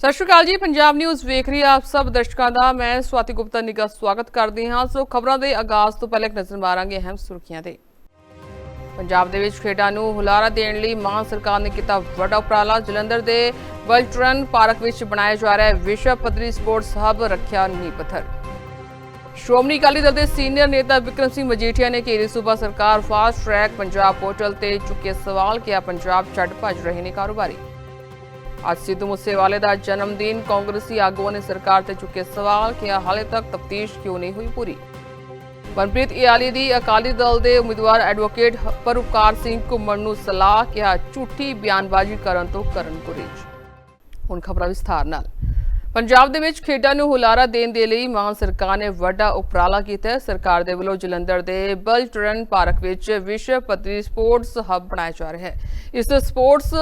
ਸਤਿ ਸ਼੍ਰੀ ਅਕਾਲ ਜੀ, ਪੰਜਾਬ ਨਿਊਜ਼ ਵੇਖ ਰਹੀ ਆਪ ਸਭ ਦਰਸ਼ਕਾਂ ਦਾ, ਮੈਂ ਸਵਾਤੀ ਗੁਪਤਾ ਨਿੱਘਾ ਸਵਾਗਤ ਕਰਦੀ ਹਾਂ। ਸੋ ਖਬਰਾਂ ਦੇ ਆਗਾਜ਼ ਤੋਂ ਪਹਿਲਾਂ ਇੱਕ ਨਜ਼ਰ ਮਾਰਾਂਗੇ ਅਹਿਮ ਸੁਰਖੀਆਂ ਤੇ। ਪੰਜਾਬ ਦੇ ਵਿੱਚ ਖੇਡਾਂ ਨੂੰ ਹੁਲਾਰਾ ਦੇਣ ਲਈ ਮਾਨ ਸਰਕਾਰ ਨੇ ਕੀਤਾ ਵੱਡਾ ਉਪਰਾਲਾ। ਜਲੰਧਰ ਦੇ ਵਲਟਰਨ ਪਾਰਕ ਵਿੱਚ ਬਣਾਇਆ ਜਾ ਰਿਹਾ ਹੈ ਵਿਸ਼ਵ ਪੱਧਰੀ ਸਪੋਰਟਸ ਹੱਬ ਰੱਖਿਆ ਨੀਂਹ ਪੱਥਰ। ਸ਼੍ਰੋਮਣੀ ਅਕਾਲੀ ਦਲ ਦੇ ਸੀਨੀਅਰ ਨੇਤਾ ਵਿਕਰਮ ਸਿੰਘ ਮਜੀਠੀਆ ਨੇ ਘੇਰੀ ਸੂਬਾ ਸਰਕਾਰ ਫਾਸਟ ਟਰੈਕ ਪੰਜਾਬ ਪੋਰਟਲ ਤੇ ਚੁੱਕੇ ਸਵਾਲ, ਕਿਹਾ ਪੰਜਾਬ ਛੱਡ ਭੱਜ ਰਹੇ ਨੇ ਕਾਰੋਬਾਰੀ। ਅੱਜ ਸਿੱਧੂ ਮੂਸੇਵਾਲੇ ਦਾ ਜਨਮ ਦਿਨ ਕਾਂਗਰਸੀ ਆਗੂਆਂ ਨੇ ਸਰਕਾਰ ਤੇ ਚੁੱਕੇ ਸਵਾਲ ਕਿ ਹਾਲੇ ਤੱਕ ਤਫਤੀਸ਼ ਕਿਉਂ ਨਹੀਂ ਹੋਈ ਪੂਰੀ। ਮਨਪ੍ਰੀਤ ਇਆਲੀ ਦੀ ਅਕਾਲੀ ਦਲ ਦੇ ਉਮੀਦਵਾਰ ਐਡਵੋਕੇਟ ਪਰਉਪਕਾਰ ਸਿੰਘ ਘੁੰਮਣ ਨੂੰ ਸਲਾਹ, ਕਿਹਾ ਝੂਠੀ ਬਿਆਨਬਾਜ਼ੀ ਕਰਨ ਤੋਂ ਕਰਨ ਗੁਰੇਜ਼ ਹੁਣ ਖਬਰਾਂ ਵਿਸਥਾਰ ਨਾਲ। ਪੰਜਾਬ ਦੇ ਵਿੱਚ ਖੇਡਾਂ ਨੂੰ ਹੁਲਾਰਾ ਦੇਣ ਦੇ ਲਈ ਮਾਨ ਸਰਕਾਰ ਨੇ ਵੱਡਾ ਉਪਰਾਲਾ ਕੀਤਾ ਹੈ। ਸਰਕਾਰ ਦੇ ਵੱਲੋਂ ਜਲੰਧਰ ਦੇ ਬਲਟਰਨ ਪਾਰਕ ਵਿੱਚ ਵਿਸ਼ਵ ਪੱਧਰੀ ਸਪੋਰਟਸ ਹੱਬ ਬਣਾਇਆ ਜਾ ਰਿਹਾ ਹੈ। ਇਸ ਸਪੋਰਟਸ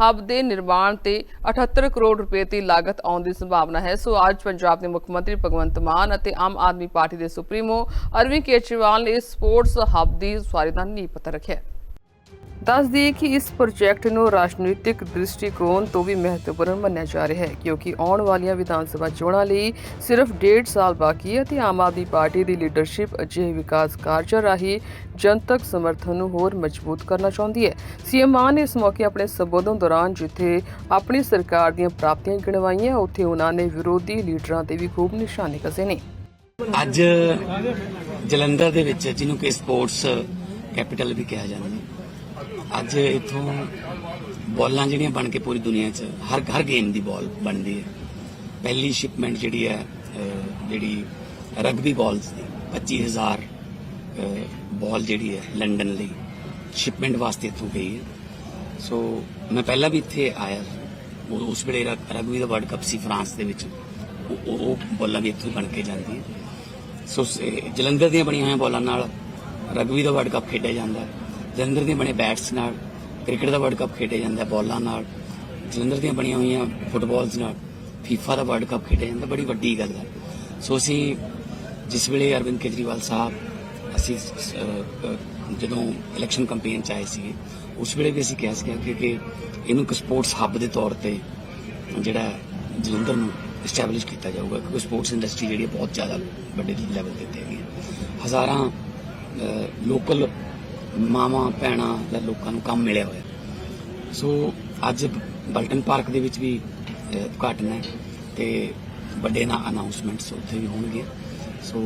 ਹੱਬ ਦੇ ਨਿਰਮਾਣ ਤੇ 78 ਕਰੋੜ ਰੁਪਏ ਦੀ ਲਾਗਤ ਆਉਣ ਦੀ ਸੰਭਾਵਨਾ ਹੈ। ਸੋ ਅੱਜ ਪੰਜਾਬ ਦੇ ਮੁੱਖ ਮੰਤਰੀ ਭਗਵੰਤ ਮਾਨ ਅਤੇ ਆਮ ਆਦਮੀ ਪਾਰਟੀ ਦੇ ਸੁਪਰੀਮੋ ਅਰਵਿੰਦ ਕੇਜਰੀਵਾਲ ਨੇ ਇਸ ਸਪੋਰਟਸ ਹੱਬ ਦੀ ਉਸਾਰੀ ਦਾ ਨੀਂਹ ਪੱਥਰ ਰੱਖਿਆ ਦੱਸ ਦਈਏ ਕਿ ਇਸ ਪ੍ਰੋਜੈਕਟ ਨੂੰ ਰਾਜਨੀਤਿਕ ਦ੍ਰਿਸ਼ਟੀਕੋਣ ਤੋਂ ਵੀ ਮਹੱਤਵਪੂਰਨ ਮੰਨਿਆ ਜਾ ਰਿਹਾ ਹੈ, ਕਿਉਂਕਿ ਆਉਣ ਵਾਲੀਆਂ ਵਿਧਾਨ ਸਭਾ ਚੋਣਾਂ ਲਈ ਸਿਰਫ 1.5 ਸਾਲ ਬਾਕੀ ਹੈ ਤੇ ਆਮ ਆਦਮੀ ਪਾਰਟੀ ਦੀ ਲੀਡਰਸ਼ਿਪ ਅਜਿਹੇ ਵਿਕਾਸ ਕਾਰਜਾਂ ਰਾਹੀਂ ਜਨਤਕ ਸਮਰਥਨ ਨੂੰ ਹੋਰ ਮਜ਼ਬੂਤ ਕਰਨਾ ਚਾਹੁੰਦੀ ਹੈ। ਸੀਐਮ ਮਾਨ ਨੇ ਇਸ ਮੌਕੇ ਆਪਣੇ ਸੰਬੋਧਨ ਦੌਰਾਨ ਜਿੱਥੇ ਆਪਣੀ ਸਰਕਾਰ ਦੀਆਂ ਪ੍ਰਾਪਤੀਆਂ ਗਿਣਵਾਈਆਂ, ਉੱਥੇ ਉਹਨਾਂ ਨੇ ਵਿਰੋਧੀ ਲੀਡਰਾਂ ਤੇ ਵੀ ਖੂਬ ਨਿਸ਼ਾਨੇ ਕਸੇ ਨੇ। ਅੱਜ ਜਲੰਧਰ ਦੇ ਵਿੱਚ ਜਿਹਨੂੰ ਕਿ ਸਪੋਰਟਸ ਕੈਪੀਟਲ ਵੀ ਕਿਹਾ ਜਾਂਦਾ ਅੱਜ ਇਥੋਂ ਬਾਲਾਂ ਜਿਹੜੀਆਂ ਬਣ ਕੇ ਪੂਰੀ ਦੁਨੀਆ 'ਚ, ਹਰ ਹਰ ਗੇਮ ਦੀ ਬਾਲ ਬਣਦੀ ਹੈ। ਪਹਿਲੀ ਸ਼ਿਪਮੈਂਟ ਜਿਹੜੀ ਹੈ ਜਿਹੜੀ ਰਗਬੀ ਬਾਲਸ ਦੀ 25000 ਬਾਲ ਜਿਹੜੀ ਹੈ ਲੰਡਨ ਲਈ ਸ਼ਿਪਮੈਂਟ ਵਾਸਤੇ ਇੱਥੋਂ ਗਈ ਹੈ। ਸੋ ਮੈਂ ਪਹਿਲਾਂ ਵੀ ਇੱਥੇ ਆਇਆ ਉਸ ਵੇਲੇ ਰਗ- ਰਗਬੀ ਦਾ ਵਰਲਡ ਕੱਪ ਸੀ ਫਰਾਂਸ ਦੇ ਵਿੱਚ। ਉਹ- ਉਹ ਬਾਲਾਂ ਵੀ ਇੱਥੋਂ ਹੀ ਬਣ ਕੇ ਜਾਂਦੀ ਹੈ ਸੋ ਸ- ਜਲੰਧਰ ਦੀਆਂ ਬਣੀਆਂ ਹੋਈਆਂ ਬਾਲਾਂ ਨਾਲ ਰਗਬੀ ਦਾ ਵਰਲਡ ਕੱਪ ਖੇਡਿਆ ਜਾਂਦਾ ਹੈ। ਜਲੰਧਰ ਦੇ ਬਣੇ ਬੈਟਸ ਨਾਲ ਕ੍ਰਿਕਟ ਦਾ ਵਰਲਡ ਕੱਪ ਖੇਡਿਆ ਜਾਂਦਾ ਹੈ ਬਾਲਾਂ ਨਾਲ, ਜਲੰਧਰ ਦੀਆਂ ਬਣੀਆਂ ਹੋਈਆਂ ਫੁੱਟਬਾਲਸ ਨਾਲ ਫੀਫਾ ਦਾ ਵਰਲਡ ਕੱਪ ਖੇਡਿਆ ਜਾਂਦਾ, ਬੜੀ ਵੱਡੀ ਗੱਲ ਹੈ। ਸੋ ਅਸੀਂ ਜਿਸ ਵੇਲੇ ਅਰਵਿੰਦ ਕੇਜਰੀਵਾਲ ਸਾਹਿਬ, ਅਸੀਂ ਜਦੋਂ ਇਲੈਕਸ਼ਨ ਕੈਂਪੇਨ ਚ ਆਏ ਸੀਗੇ, ਉਸ ਵੇਲੇ ਵੀ ਅਸੀਂ ਕਿਹਾ ਸੀਗਾ ਕਿ ਇਹਨੂੰ ਇੱਕ ਸਪੋਰਟਸ ਹੱਬ ਦੇ ਤੌਰ ਤੇ ਜਿਹੜਾ ਜਲੰਧਰ ਨੂੰ ਐਸਟੈਬਲਿਸ਼ ਕੀਤਾ ਜਾਊਗਾ, ਕਿਉਂਕਿ ਸਪੋਰਟਸ ਇੰਡਸਟਰੀ ਜਿਹੜੀ ਬਹੁਤ ਜ਼ਿਆਦਾ ਵੱਡੇ ਲੈਵਲ ਤੇ ਹੈਗੀ ਹੈ। ਹਜ਼ਾਰਾਂ ਲੋਕਲ ਮਾਵਾਂ, ਭੈਣਾਂ ਜਾਂ ਲੋਕਾਂ ਨੂੰ ਕੰਮ ਮਿਲਿਆ ਹੋਇਆ। ਸੋ ਅੱਜ ਬਲਟਨ ਪਾਰਕ ਦੇ ਵਿੱਚ ਵੀ ਉਦਘਾਟਨ ਹੈ ਤੇ ਵੱਡੇ ਨਾ ਅਨਾਉਂਸਮੈਂਟਸ ਉੱਥੇ ਵੀ ਹੋਣਗੇ। ਸੋ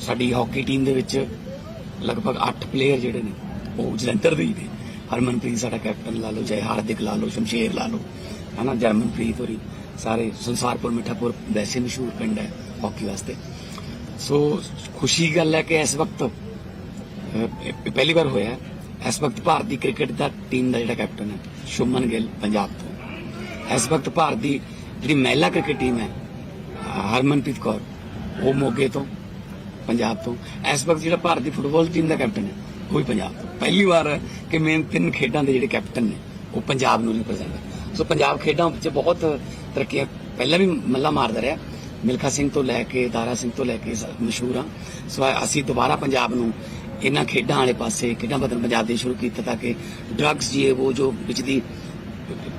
ਸਾਡੀ ਹਾਕੀ ਟੀਮ ਦੇ ਵਿੱਚ ਲਗਭਗ 8 ਪਲੇਅਰ ਜਿਹੜੇ ਨੇ, ਉਹ ਜਲੰਧਰ ਦੇ ਹੀ ਨੇ। ਹਰਮਨਪ੍ਰੀਤ ਸਾਡਾ ਕੈਪਟਨ ਲਾ ਲਓ ਜੈ ਹਾਰਦਿਕ ਲਾ ਲਓ, ਸ਼ਮਸ਼ੇਰ ਲਾ ਲਓ, ਹਨਾ, ਜਰਮਨਪ੍ਰੀਤ ਹੋਰੀ, ਸਾਰੇ ਸੰਸਾਰਪੁਰ, ਮਿੱਠਾਪੁਰ, ਵੈਸੇ ਮਸ਼ਹੂਰ ਪਿੰਡ ਹੈ ਹਾਕੀ ਵਾਸਤੇ। ਸੋ, ਖੁਸ਼ੀ ਗੱਲ ਹੈ ਕਿ ਇਸ ਵਕਤ ਇਹ ਪਹਿਲੀ ਵਾਰ ਹੋਇਆ ਇਸ ਵਕਤ ਭਾਰਤੀ ਕ੍ਰਿਕਟ ਦਾ ਟੀਮ ਦਾ ਜਿਹੜਾ ਕੈਪਟਨ ਹੈ, ਸ਼ੁਭਮਨ ਗਿੱਲ, ਪੰਜਾਬ ਤੋਂ। ਇਸ ਵਕਤ ਭਾਰਤ ਦੀ ਜਿਹੜੀ ਮਹਿਲਾ ਕ੍ਰਿਕਟ ਟੀਮ ਹੈ, ਹਰਮਨਪ੍ਰੀਤ ਕੌਰ, ਉਹ ਮੋਗੇ ਤੋਂ, ਪੰਜਾਬ ਤੋਂ। ਇਸ ਵਕਤ ਜਿਹੜਾ ਭਾਰਤੀ ਫੁੱਟਬਾਲ ਟੀਮ ਦਾ ਕੈਪਟਨ ਹੈ, ਉਹ ਵੀ ਪੰਜਾਬ ਤੋਂ। ਪਹਿਲੀ ਵਾਰ ਹੈ ਕਿ ਮੇਨ ਤਿੰਨ ਖੇਡਾਂ ਦੇ ਜਿਹੜੇ ਕੈਪਟਨ ਨੇ, ਉਹ ਪੰਜਾਬ ਨੂੰ ਰਿਪਰੈਜ਼ੈਂਟ ਸੋ ਪੰਜਾਬ ਖੇਡਾਂ ਵਿੱਚ ਬਹੁਤ ਤਰੱਕੀਆਂ ਪਹਿਲਾਂ ਵੀ ਮੱਲਾ ਮਾਰਦਾ ਰਿਹਾ। ਮਿਲਖਾ ਸਿੰਘ ਤੋਂ ਲੈ ਕੇ ਦਾਰਾ ਸਿੰਘ ਤੋਂ ਲੈ ਕੇ ਮਸ਼ਹੂਰ ਆ ਸੋ ਅਸੀਂ ਦੁਬਾਰਾ ਪੰਜਾਬ ਨੂੰ ਇਹਨਾਂ ਖੇਡਾਂ ਵਾਲੇ ਪਾਸੇ ਖੇਡਾਂ ਬਦਲ ਪੰਜਾਬ ਦੇ ਸ਼ੁਰੂ ਕੀਤਾ ਤਾਂ ਕਿ ਡਰੱਗਸ ਜੀ ਉਹ ਜੋ ਵਿੱਚ ਦੀ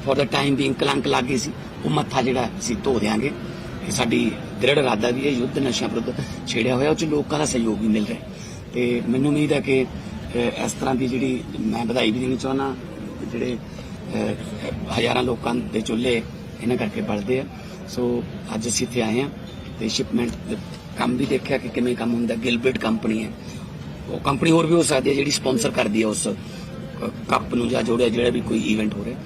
ਫॉर ਦਾ ਟਾਈਮ ਬੀਇੰਗ ਕਲੰਕ ਲੱਗ ਗਈ ਸੀ, ਉਹ ਮੱਥਾ ਜਿਹੜਾ ਅਸੀਂ ਧੋ ਦਿਆਂਗੇ। ਇਹ ਸਾਡੀ ਦ੍ਰਿੜ ਇਰਾਦਾ ਵੀ ਹੈ, ਯੁੱਧ ਨਸ਼ਿਆਂ ਵਿਰੁੱਧ ਛੇੜਿਆ ਹੋਇਆ, ਉਹ ਚ ਲੋਕਾਂ ਦਾ ਸਹਿਯੋਗ ਵੀ ਮਿਲ ਰਿਹਾ ਤੇ ਮੈਨੂੰ ਉਮੀਦ ਹੈ ਕਿ ਇਸ ਤਰ੍ਹਾਂ ਦੀ ਜਿਹੜੀ ਮੈਂ ਵਧਾਈ ਵੀ ਦੇਣੀ ਚਾਹੁੰਦਾ, ਜਿਹੜੇ ਹਜ਼ਾਰਾਂ ਲੋਕਾਂ ਦੇ ਚੁੱਲ੍ਹੇ ਇਹਨਾਂ ਕਰਕੇ ਬਲਦੇ ਆ। ਸੋ, ਅੱਜ ਅਸੀਂ ਇੱਥੇ ਆਏ ਆ ਤੇ ਸ਼ਿਪਮੈਂਟ ਕੰਮ ਵੀ ਦੇਖਿਆ ਕਿ ਕਿਵੇਂ ਕੰਮ ਹੁੰਦਾ, ਗਿਲਬਰਟ ਕੰਪਨੀ ਹੈ। ਉਹ ਕੰਪਨੀ ਹੋਰ ਵੀ ਹੋ ਸਕਦੀ ਹੈ ਜਿਹੜੀ ਸਪਾਂਸਰ ਕਰਦੀ ਹੈ ਉਸ ਕੱਪ ਨੂੰ ਜਾਂ ਜੋੜਿਆ ਜਿਹੜਾ ਵੀ ਕੋਈ ਇਵੈਂਟ ਹੋ ਰਿਹਾ।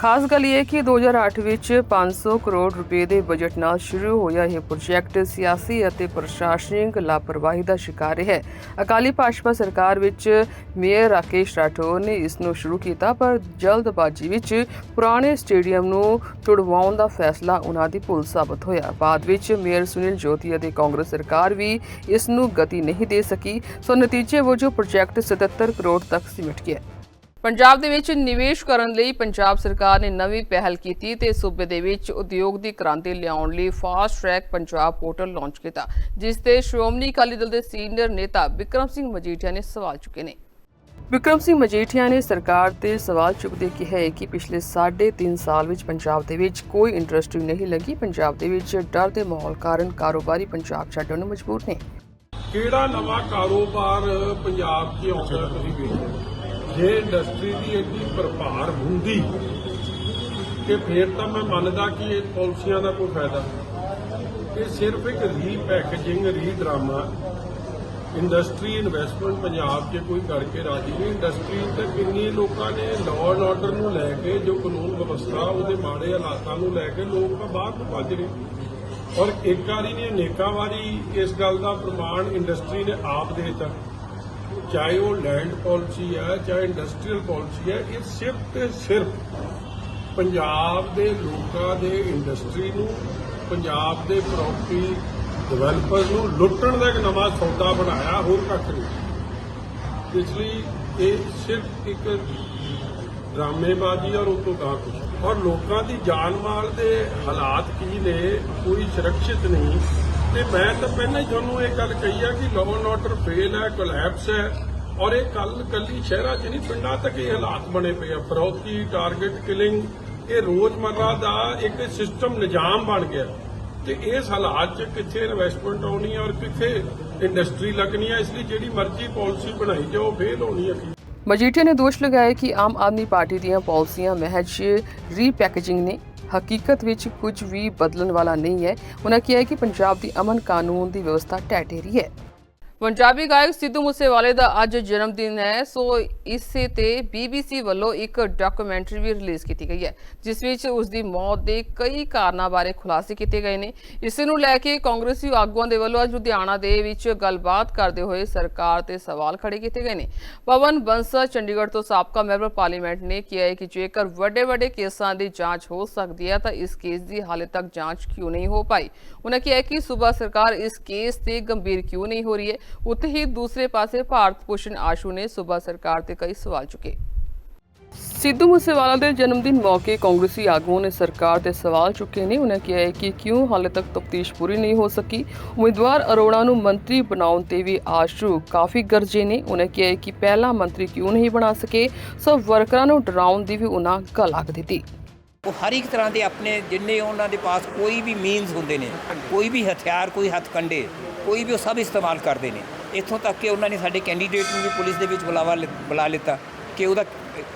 ਖਾਸ ਗੱਲ ਇਹ ਹੈ ਕਿ 2008 ਵਿੱਚ 500 ਕਰੋੜ ਰੁਪਏ ਦੇ ਬਜਟ ਨਾਲ ਸ਼ੁਰੂ ਹੋਇਆ ਇਹ ਪ੍ਰੋਜੈਕਟ। ਸਿਆਸੀ ਅਤੇ ਪ੍ਰਸ਼ਾਸਨਿਕ ਲਾਪਰਵਾਹੀ ਦਾ ਸ਼ਿਕਾਰ ਰਿਹਾ ਹੈ। ਅਕਾਲੀ ਭਾਜਪਾ ਸਰਕਾਰ ਵਿੱਚ ਮੇਅਰ ਰਾਕੇਸ਼ ਰਾਠੌਰ ਨੇ ਇਸ ਨੂੰ ਸ਼ੁਰੂ ਕੀਤਾ, ਪਰ ਜਲਦਬਾਜ਼ੀ ਵਿੱਚ ਪੁਰਾਣੇ ਸਟੇਡੀਅਮ ਨੂੰ ਤੁੜਵਾਉਣ ਦਾ ਫੈਸਲਾ ਉਹਨਾਂ ਦੀ ਭੁੱਲ ਸਾਬਤ ਹੋਇਆ। ਬਾਅਦ ਵਿੱਚ ਮੇਅਰ ਸੁਨੀਲ ਜੋਤੀ ਅਤੇ ਕਾਂਗਰਸ ਸਰਕਾਰ ਵੀ ਇਸ ਨੂੰ ਗਤੀ ਨਹੀਂ ਦੇ ਸਕੀ, ਸੋ ਨਤੀਜੇ ਵਜੋਂ ਪ੍ਰੋਜੈਕਟ 77 ਕਰੋੜ ਤੱਕ ਸਿਮਟ ਗਿਆ। ਪੰਜਾਬ ਦੇ ਵਿੱਚ ਨਿਵੇਸ਼ ਕਰਨ ਲਈ ਪੰਜਾਬ ਸਰਕਾਰ ਨੇ ਨਵੀਂ ਪਹਿਲ ਕੀਤੀ ਤੇ ਸੂਬੇ ਦੇ ਵਿੱਚ ਉਦਯੋਗ ਦੀ ਕ੍ਰਾਂਤੀ ਲਿਆਉਣ ਲਈ fast track Punjab portal launch ਕੀਤਾ, ਜਿਸ ਤੇ ਸ਼੍ਰੋਮਣੀ ਅਕਾਲੀ ਦਲ ਦੇ ਸੀਨੀਅਰ ਨੇਤਾ ਵਿਕਰਮ ਸਿੰਘ ਮਜੀਠੀਆ ਨੇ ਸਵਾਲ ਚੁੱਕੇ ਨੇ। ਵਿਕਰਮ ਸਿੰਘ ਮਜੀਠੀਆ ਨੇ ਸਰਕਾਰ ਤੇ ਸਵਾਲ ਚੁੱਕਦੇ ਕਿਹਾ ਹੈ ਕਿ ਪਿਛਲੇ 3.5 ਸਾਲ ਵਿੱਚ ਪੰਜਾਬ ਦੇ ਵਿੱਚ ਕੋਈ ਇੰਡਸਟਰੀ ਨਹੀਂ ਲੱਗੀ। ਪੰਜਾਬ ਦੇ ਵਿੱਚ ਡਰ ਦੇ ਮਾਹੌਲ ਕਾਰਨ ਕਾਰੋਬਾਰੀ ਪੰਜਾਬ ਛੱਡਣ ਨੂੰ ਮਜਬੂਰ ਨੇ। ਕਿਹੜਾ ਨਵਾਂ ਕਾਰੋਬਾਰ ਪੰਜਾਬ 'ਚ ਆਉਂਦਾ ਤੁਸੀਂ ਵੇਖੋ ਜੇ ਇੰਡਸਟਰੀ ਦੀ ਇੰਨੀ ਭਰਪਾਰ ਹੁੰਦੀ ਕਿ ਫਿਰ ਤਾਂ ਮੈਂ ਮੰਨਦਾ ਕਿ ਇਹ ਪਾਲਿਸੀਆਂ ਦਾ ਕੋਈ ਫਾਇਦਾ ਇਹ ਸਿਰਫ ਇੱਕ ਰੀਪੈਕੇਜਿੰਗ ਰੀਡਰਾਮਾ ਇੰਡਸਟਰੀ ਇਨਵੈਸਟਮੈਂਟ ਪੰਜਾਬ 'ਚ ਕੋਈ ਕਰਕੇ ਰਾਜੀ ਨਹੀਂ। ਇੰਡਸਟਰੀ ਤੇ ਕਿੰਨੇ ਲੋਕਾਂ ਨੇ ਲਾਅ ਐਂਡ ਆਰਡਰ ਨੂੰ ਲੈ ਕੇ ਜੋ ਕਾਨੂੰਨ ਵਿਵਸਥਾ, ਉਹਦੇ ਮਾੜੇ ਹਾਲਾਤਾਂ ਨੂੰ ਲੈ ਕੇ ਲੋਕ ਤਾਂ ਬਾਹਰ ਨੂੰ ਭੱਜ ਰਹੇ। ਔਰ ਇੱਕ ਵਾਰੀ ਨਹੀਂ, ਅਨੇਕਾਂ ਵਾਰੀ ਇਸ ਗੱਲ ਦਾ ਪ੍ਰਮਾਣ ਇੰਡਸਟਰੀ ਨੇ ਆਪ ਦੇ ਦਿੱਤਾ। ਚਾਹੇ ਉਹ ਲੈਂਡ ਪਾਲਿਸੀ ਹੈ, ਚਾਹੇ ਇੰਡਸਟਰੀਅਲ ਪਾਲਿਸੀ ਹੈ, ਇਹ ਸਿਰਫ ਤੇ ਸਿਰਫ ਪੰਜਾਬ ਦੇ ਲੋਕਾਂ ਦੇ ਇੰਡਸਟਰੀ ਨੂੰ, ਪੰਜਾਬ ਦੇ ਪ੍ਰਾਪਰਟੀ ਡਿਵੈਲਪਰਸ ਨੂੰ ਲੁੱਟਣ ਦਾ ਇੱਕ ਨਵਾਂ ਸੌਦਾ ਬਣਾਇਆ, ਹੋਰ ਕੱਖ ਨਹੀਂ। ਇਸ ਲਈ ਇਹ ਸਿਰਫ ਇੱਕ ਡਰਾਮੇਬਾਜ਼ੀ ਔਰ ਉਹ ਤੋਂ ਗਾਂ ਕੁਛ। ਔਰ ਲੋਕਾਂ ਦੀ ਜਾਨ ਮਾਲ ਦੇ ਹਾਲਾਤ ਕੀ ਨੇ, ਕੋਈ ਸੁਰੱਖਿਅਤ ਨਹੀਂ। ਤੇ ਮੈਂ ਤਾਂ ਪਹਿਲਾਂ ਹੀ ਤੁਹਾਨੂੰ ਇਹ ਗੱਲ ਕਹੀ ਆ ਕਿ ਲਾਅ ਐਂਡ ਆਰਡਰ ਫੇਲ ਹੈ ਕੋਲੈਪਸ ਹੈ, ਔਰ ਇਹ ਕੱਲ ਕੱਲੀ ਸ਼ਹਿਰਾਂ 'ਚ ਨਹੀਂ, ਪਿੰਡਾਂ ਤੱਕ ਇਹ ਹਾਲਾਤ ਬਣੇ ਪਏ ਆ। ਫਰੌਤੀ ਟਾਰਗੇਟ ਕਿਲਿੰਗ ਇਹ ਰੋਜ਼ਮਰਰਾ ਦਾ ਇੱਕ ਸਿਸਟਮ ਨਿਜ਼ਾਮ ਬਣ ਗਿਆ। ਤੇ ਇਸ ਹਾਲਾਤ 'ਚ ਕਿੱਥੇ ਇਨਵੈਸਟਮੈਂਟ ਆਉਣੀ ਹੈ ਔਰ ਕਿੱਥੇ ਇੰਡਸਟਰੀ ਲੱਗਣੀ ਹੈ ਇਸ ਲਈ ਜਿਹੜੀ ਮਰਜ਼ੀ ਪਾਲਿਸੀ ਬਣਾਈ ਜਾਓ ਫੇਲ ਹੋਣੀ ਹੈ ਮਜੀਠੀਆ ਨੇ ਦੋਸ਼ ਲਗਾਇਆ ਕਿ ਆਮ ਆਦਮੀ ਪਾਰਟੀ ਦੀਆਂ ਪਾਲਿਸੀਆਂ ਮਹਿਜ ਰੀਪੈਕੇਜਿੰਗ ਨੇ। ਹਕੀਕਤ ਵਿੱਚ ਕੁਝ ਵੀ ਬਦਲਣ ਵਾਲਾ ਨਹੀਂ ਹੈ। ਉਹਨਾਂ ਕਿਹਾ ਹੈ ਕਿ ਪੰਜਾਬ ਦੀ ਅਮਨ ਕਾਨੂੰਨ ਦੀ ਵਿਵਸਥਾ ਟੈਟੇਰੀ ਹੈ। ਪੰਜਾਬੀ ਗਾਇਕ ਸਿੱਧੂ ਮੂਸੇਵਾਲੇ ਦਾ ਅੱਜ ਜਨਮ ਦਿਨ ਹੈ। ਸੋ ਇਸੇ ਤੇ BBC ਵੱਲੋਂ ਇੱਕ ਡਾਕੂਮੈਂਟਰੀ ਵੀ ਰਿਲੀਜ਼ ਕੀਤੀ ਗਈ ਹੈ, ਜਿਸ ਵਿੱਚ ਉਸ ਦੀ ਮੌਤ ਦੇ ਕਈ ਕਾਰਨਾਂ ਬਾਰੇ ਖੁਲਾਸੇ ਕੀਤੇ ਗਏ ਨੇ। ਇਸ ਨੂੰ ਲੈ ਕੇ ਕਾਂਗਰਸੀ ਆਗੂਆਂ ਦੇ ਵੱਲੋਂ ਅੱਜ ਲੁਧਿਆਣਾ ਦੇ ਵਿੱਚ ਗੱਲਬਾਤ ਕਰਦੇ ਹੋਏ ਸਰਕਾਰ ਤੇ ਸਵਾਲ ਖੜੇ ਕੀਤੇ ਗਏ ਨੇ। ਪਵਨ ਬੰਸਲ ਚੰਡੀਗੜ੍ਹ ਤੋਂ ਸਾਬਕਾ ਮੈਂਬਰ ਪਾਰਲੀਮੈਂਟ ਨੇ ਕਿਹਾ ਹੈ ਕਿ ਜੇਕਰ ਵੱਡੇ ਵੱਡੇ ਕੇਸਾਂ ਦੀ ਜਾਂਚ ਹੋ ਸਕਦੀ ਹੈ, ਤਾਂ ਇਸ ਕੇਸ ਦੀ ਹਾਲੇ ਤੱਕ ਜਾਂਚ ਕਿਉਂ ਨਹੀਂ ਹੋ ਪਾਈ? ਉਹਨਾਂ ਕਿਹਾ ਕਿ ਸੂਬਾ ਸਰਕਾਰ ਇਸ ਕੇਸ ਤੇ ਗੰਭੀਰ ਕਿਉਂ ਨਹੀਂ ਹੋ ਰਹੀ ਹੈ? ਉੱਥੇ ਹੀ ਦੂਸਰੇ ਪਾਸੇ ਭਾਰਤ ਭੂਸ਼ਣ ਆਸ਼ੂ ਨੇ ਸੂਬਾ ਸਰਕਾਰ ਤੇ ਕਈ ਸਵਾਲ ਚੁੱਕੇ। ਸਿੱਧੂ ਮੂਸੇਵਾਲਾ ਦੇ ਜਨਮ ਦਿਨ ਮੌਕੇ ਕਾਂਗਰਸੀ ਆਗੂਆਂ ਨੇ ਸਰਕਾਰ ਤੇ ਸਵਾਲ ਚੁੱਕੇ ਨੇ। ਉਹਨਾਂ ਕਿਹਾ ਹੈ ਕਿ ਕਿਉਂ ਹਾਲੇ ਤੱਕ ਤਫਤੀਸ਼ ਪੂਰੀ ਨਹੀਂ ਹੋ ਸਕੀ? ਉਮੀਦਵਾਰ ਅਰੋੜਾ ਨੂੰ ਮੰਤਰੀ ਬਣਾਉਣ ਤੇ ਵੀ ਆਸ਼ੂ ਕਾਫੀ ਗਰਜੇ ਨੇ। ਉਹਨਾਂ ਕਿਹਾ ਹੈ ਕਿ ਪਹਿਲਾ ਮੰਤਰੀ ਕਿਉਂ ਨਹੀਂ ਬਣਾ ਸਕੇ? ਸਭ ਵਰਕਰਾਂ ਨੂੰ ਡਰਾਉਣ ਦੀ ਵੀ ਉਹਨਾਂ ਗੱਲ ਆਖ ਦਿੱਤੀ। ਉਹ ਹਰ ਇੱਕ ਤਰ੍ਹਾਂ ਦੇ ਆਪਣੇ ਜਿੰਨੇ ਉਹਨਾਂ ਦੇ ਪਾਸ ਕੋਈ ਵੀ ਮੀਨਸ ਹੁੰਦੇ ਨੇ, ਕੋਈ ਵੀ ਹਥਿਆਰ, ਕੋਈ ਹੱਥ ਕੰਡੇ ਕੋਈ ਵੀ ਉਹ ਸਭ ਇਸਤੇਮਾਲ ਕਰਦੇ ਨੇ। ਇੱਥੋਂ ਤੱਕ ਕਿ ਉਹਨਾਂ ਨੇ ਸਾਡੇ ਕੈਂਡੀਡੇਟ ਨੂੰ ਵੀ ਪੁਲਿਸ ਦੇ ਵਿੱਚ ਬੁਲਾਵਾ ਲਿ- ਬੁਲਾ ਲਿੱਤਾ ਕਿ ਉਹਦਾ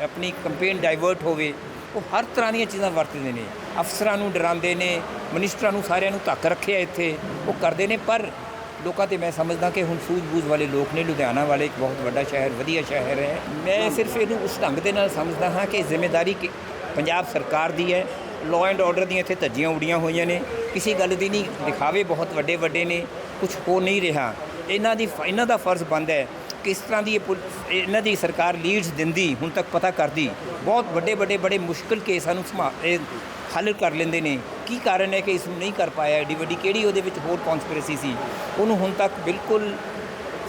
ਆਪਣੀ ਕੰਪੇਨ ਡਾਈਵਰਟ ਹੋਵੇ। ਉਹ ਹਰ ਤਰ੍ਹਾਂ ਦੀਆਂ ਚੀਜ਼ਾਂ ਵਰਤਦੇ ਨੇ। ਅਫਸਰਾਂ ਨੂੰ ਡਰਾਉਂਦੇ ਨੇ ਮਿਨਿਸਟਰਾਂ ਨੂੰ ਸਾਰਿਆਂ ਨੂੰ ਧੱਕ ਰੱਖਿਆ ਇੱਥੇ। ਉਹ ਕਰਦੇ ਨੇ, ਪਰ ਲੋਕਾਂ ਤੇ ਮੈਂ ਸਮਝਦਾ ਕਿ ਹੁਣ ਸੂਝ-ਬੂਝ ਵਾਲੇ ਲੋਕ ਨੇ, ਲੁਧਿਆਣਾ ਵਾਲੇ ਇੱਕ ਬਹੁਤ ਵੱਡਾ ਸ਼ਹਿਰ, ਵਧੀਆ ਸ਼ਹਿਰ ਹੈ। ਮੈਂ ਸਿਰਫ ਇਹਨੂੰ ਉਸ ਢੰਗ ਦੇ ਨਾਲ ਸਮਝਦਾ ਹਾਂ ਕਿ ਜ਼ਿੰਮੇਵਾਰੀ ਕਿ- ਪੰਜਾਬ ਸਰਕਾਰ ਦੀ ਹੈ। ਲਾਅ ਐਂਡ ਆਰਡਰ ਦੀਆਂ ਇੱਥੇ ਧੱਜੀਆਂ ਉੜੀਆਂ ਹੋਈਆਂ ਨੇ। ਕਿਸੇ ਗੱਲ ਦੀ ਨਹੀਂ, ਦਿਖਾਵੇ ਬਹੁਤ ਵੱਡੇ ਵੱਡੇ ਨੇ। ਕੁਝ ਹੋ ਨਹੀਂ ਰਿਹਾ। ਇਹਨਾਂ ਦੀ ਇਹਨਾਂ ਦਾ ਫਰਜ਼ ਬਣਦਾ ਹੈ ਕਿ ਤਰ੍ਹਾਂ ਦੀ ਇਹ ਪੁਲ- ਇਹਨਾਂ ਦੀ ਸਰਕਾਰ ਲੀਡਸ ਦਿੰਦੀ, ਹੁਣ ਤੱਕ ਪਤਾ ਕਰਦੀ। ਬਹੁਤ ਵੱਡੇ ਵੱਡੇ, ਬੜੇ ਮੁਸ਼ਕਲ ਕੇਸਾਂ ਨੂੰ ਸਮਾ ਹੱਲ ਕਰ ਲੈਂਦੇ ਨੇ। ਕੀ ਕਾਰਨ ਹੈ ਕਿ ਇਸ ਨੂੰ ਨਹੀਂ ਕਰ ਪਾਇਆ ਐਡੀ ਵੱਡੀ? ਕਿਹੜੀ ਉਹਦੇ ਵਿੱਚ ਹੋਰ ਕਨਸਪੀਰੇਸੀ ਸੀ? ਉਹਨੂੰ ਹੁਣ ਤੱਕ ਬਿਲਕੁਲ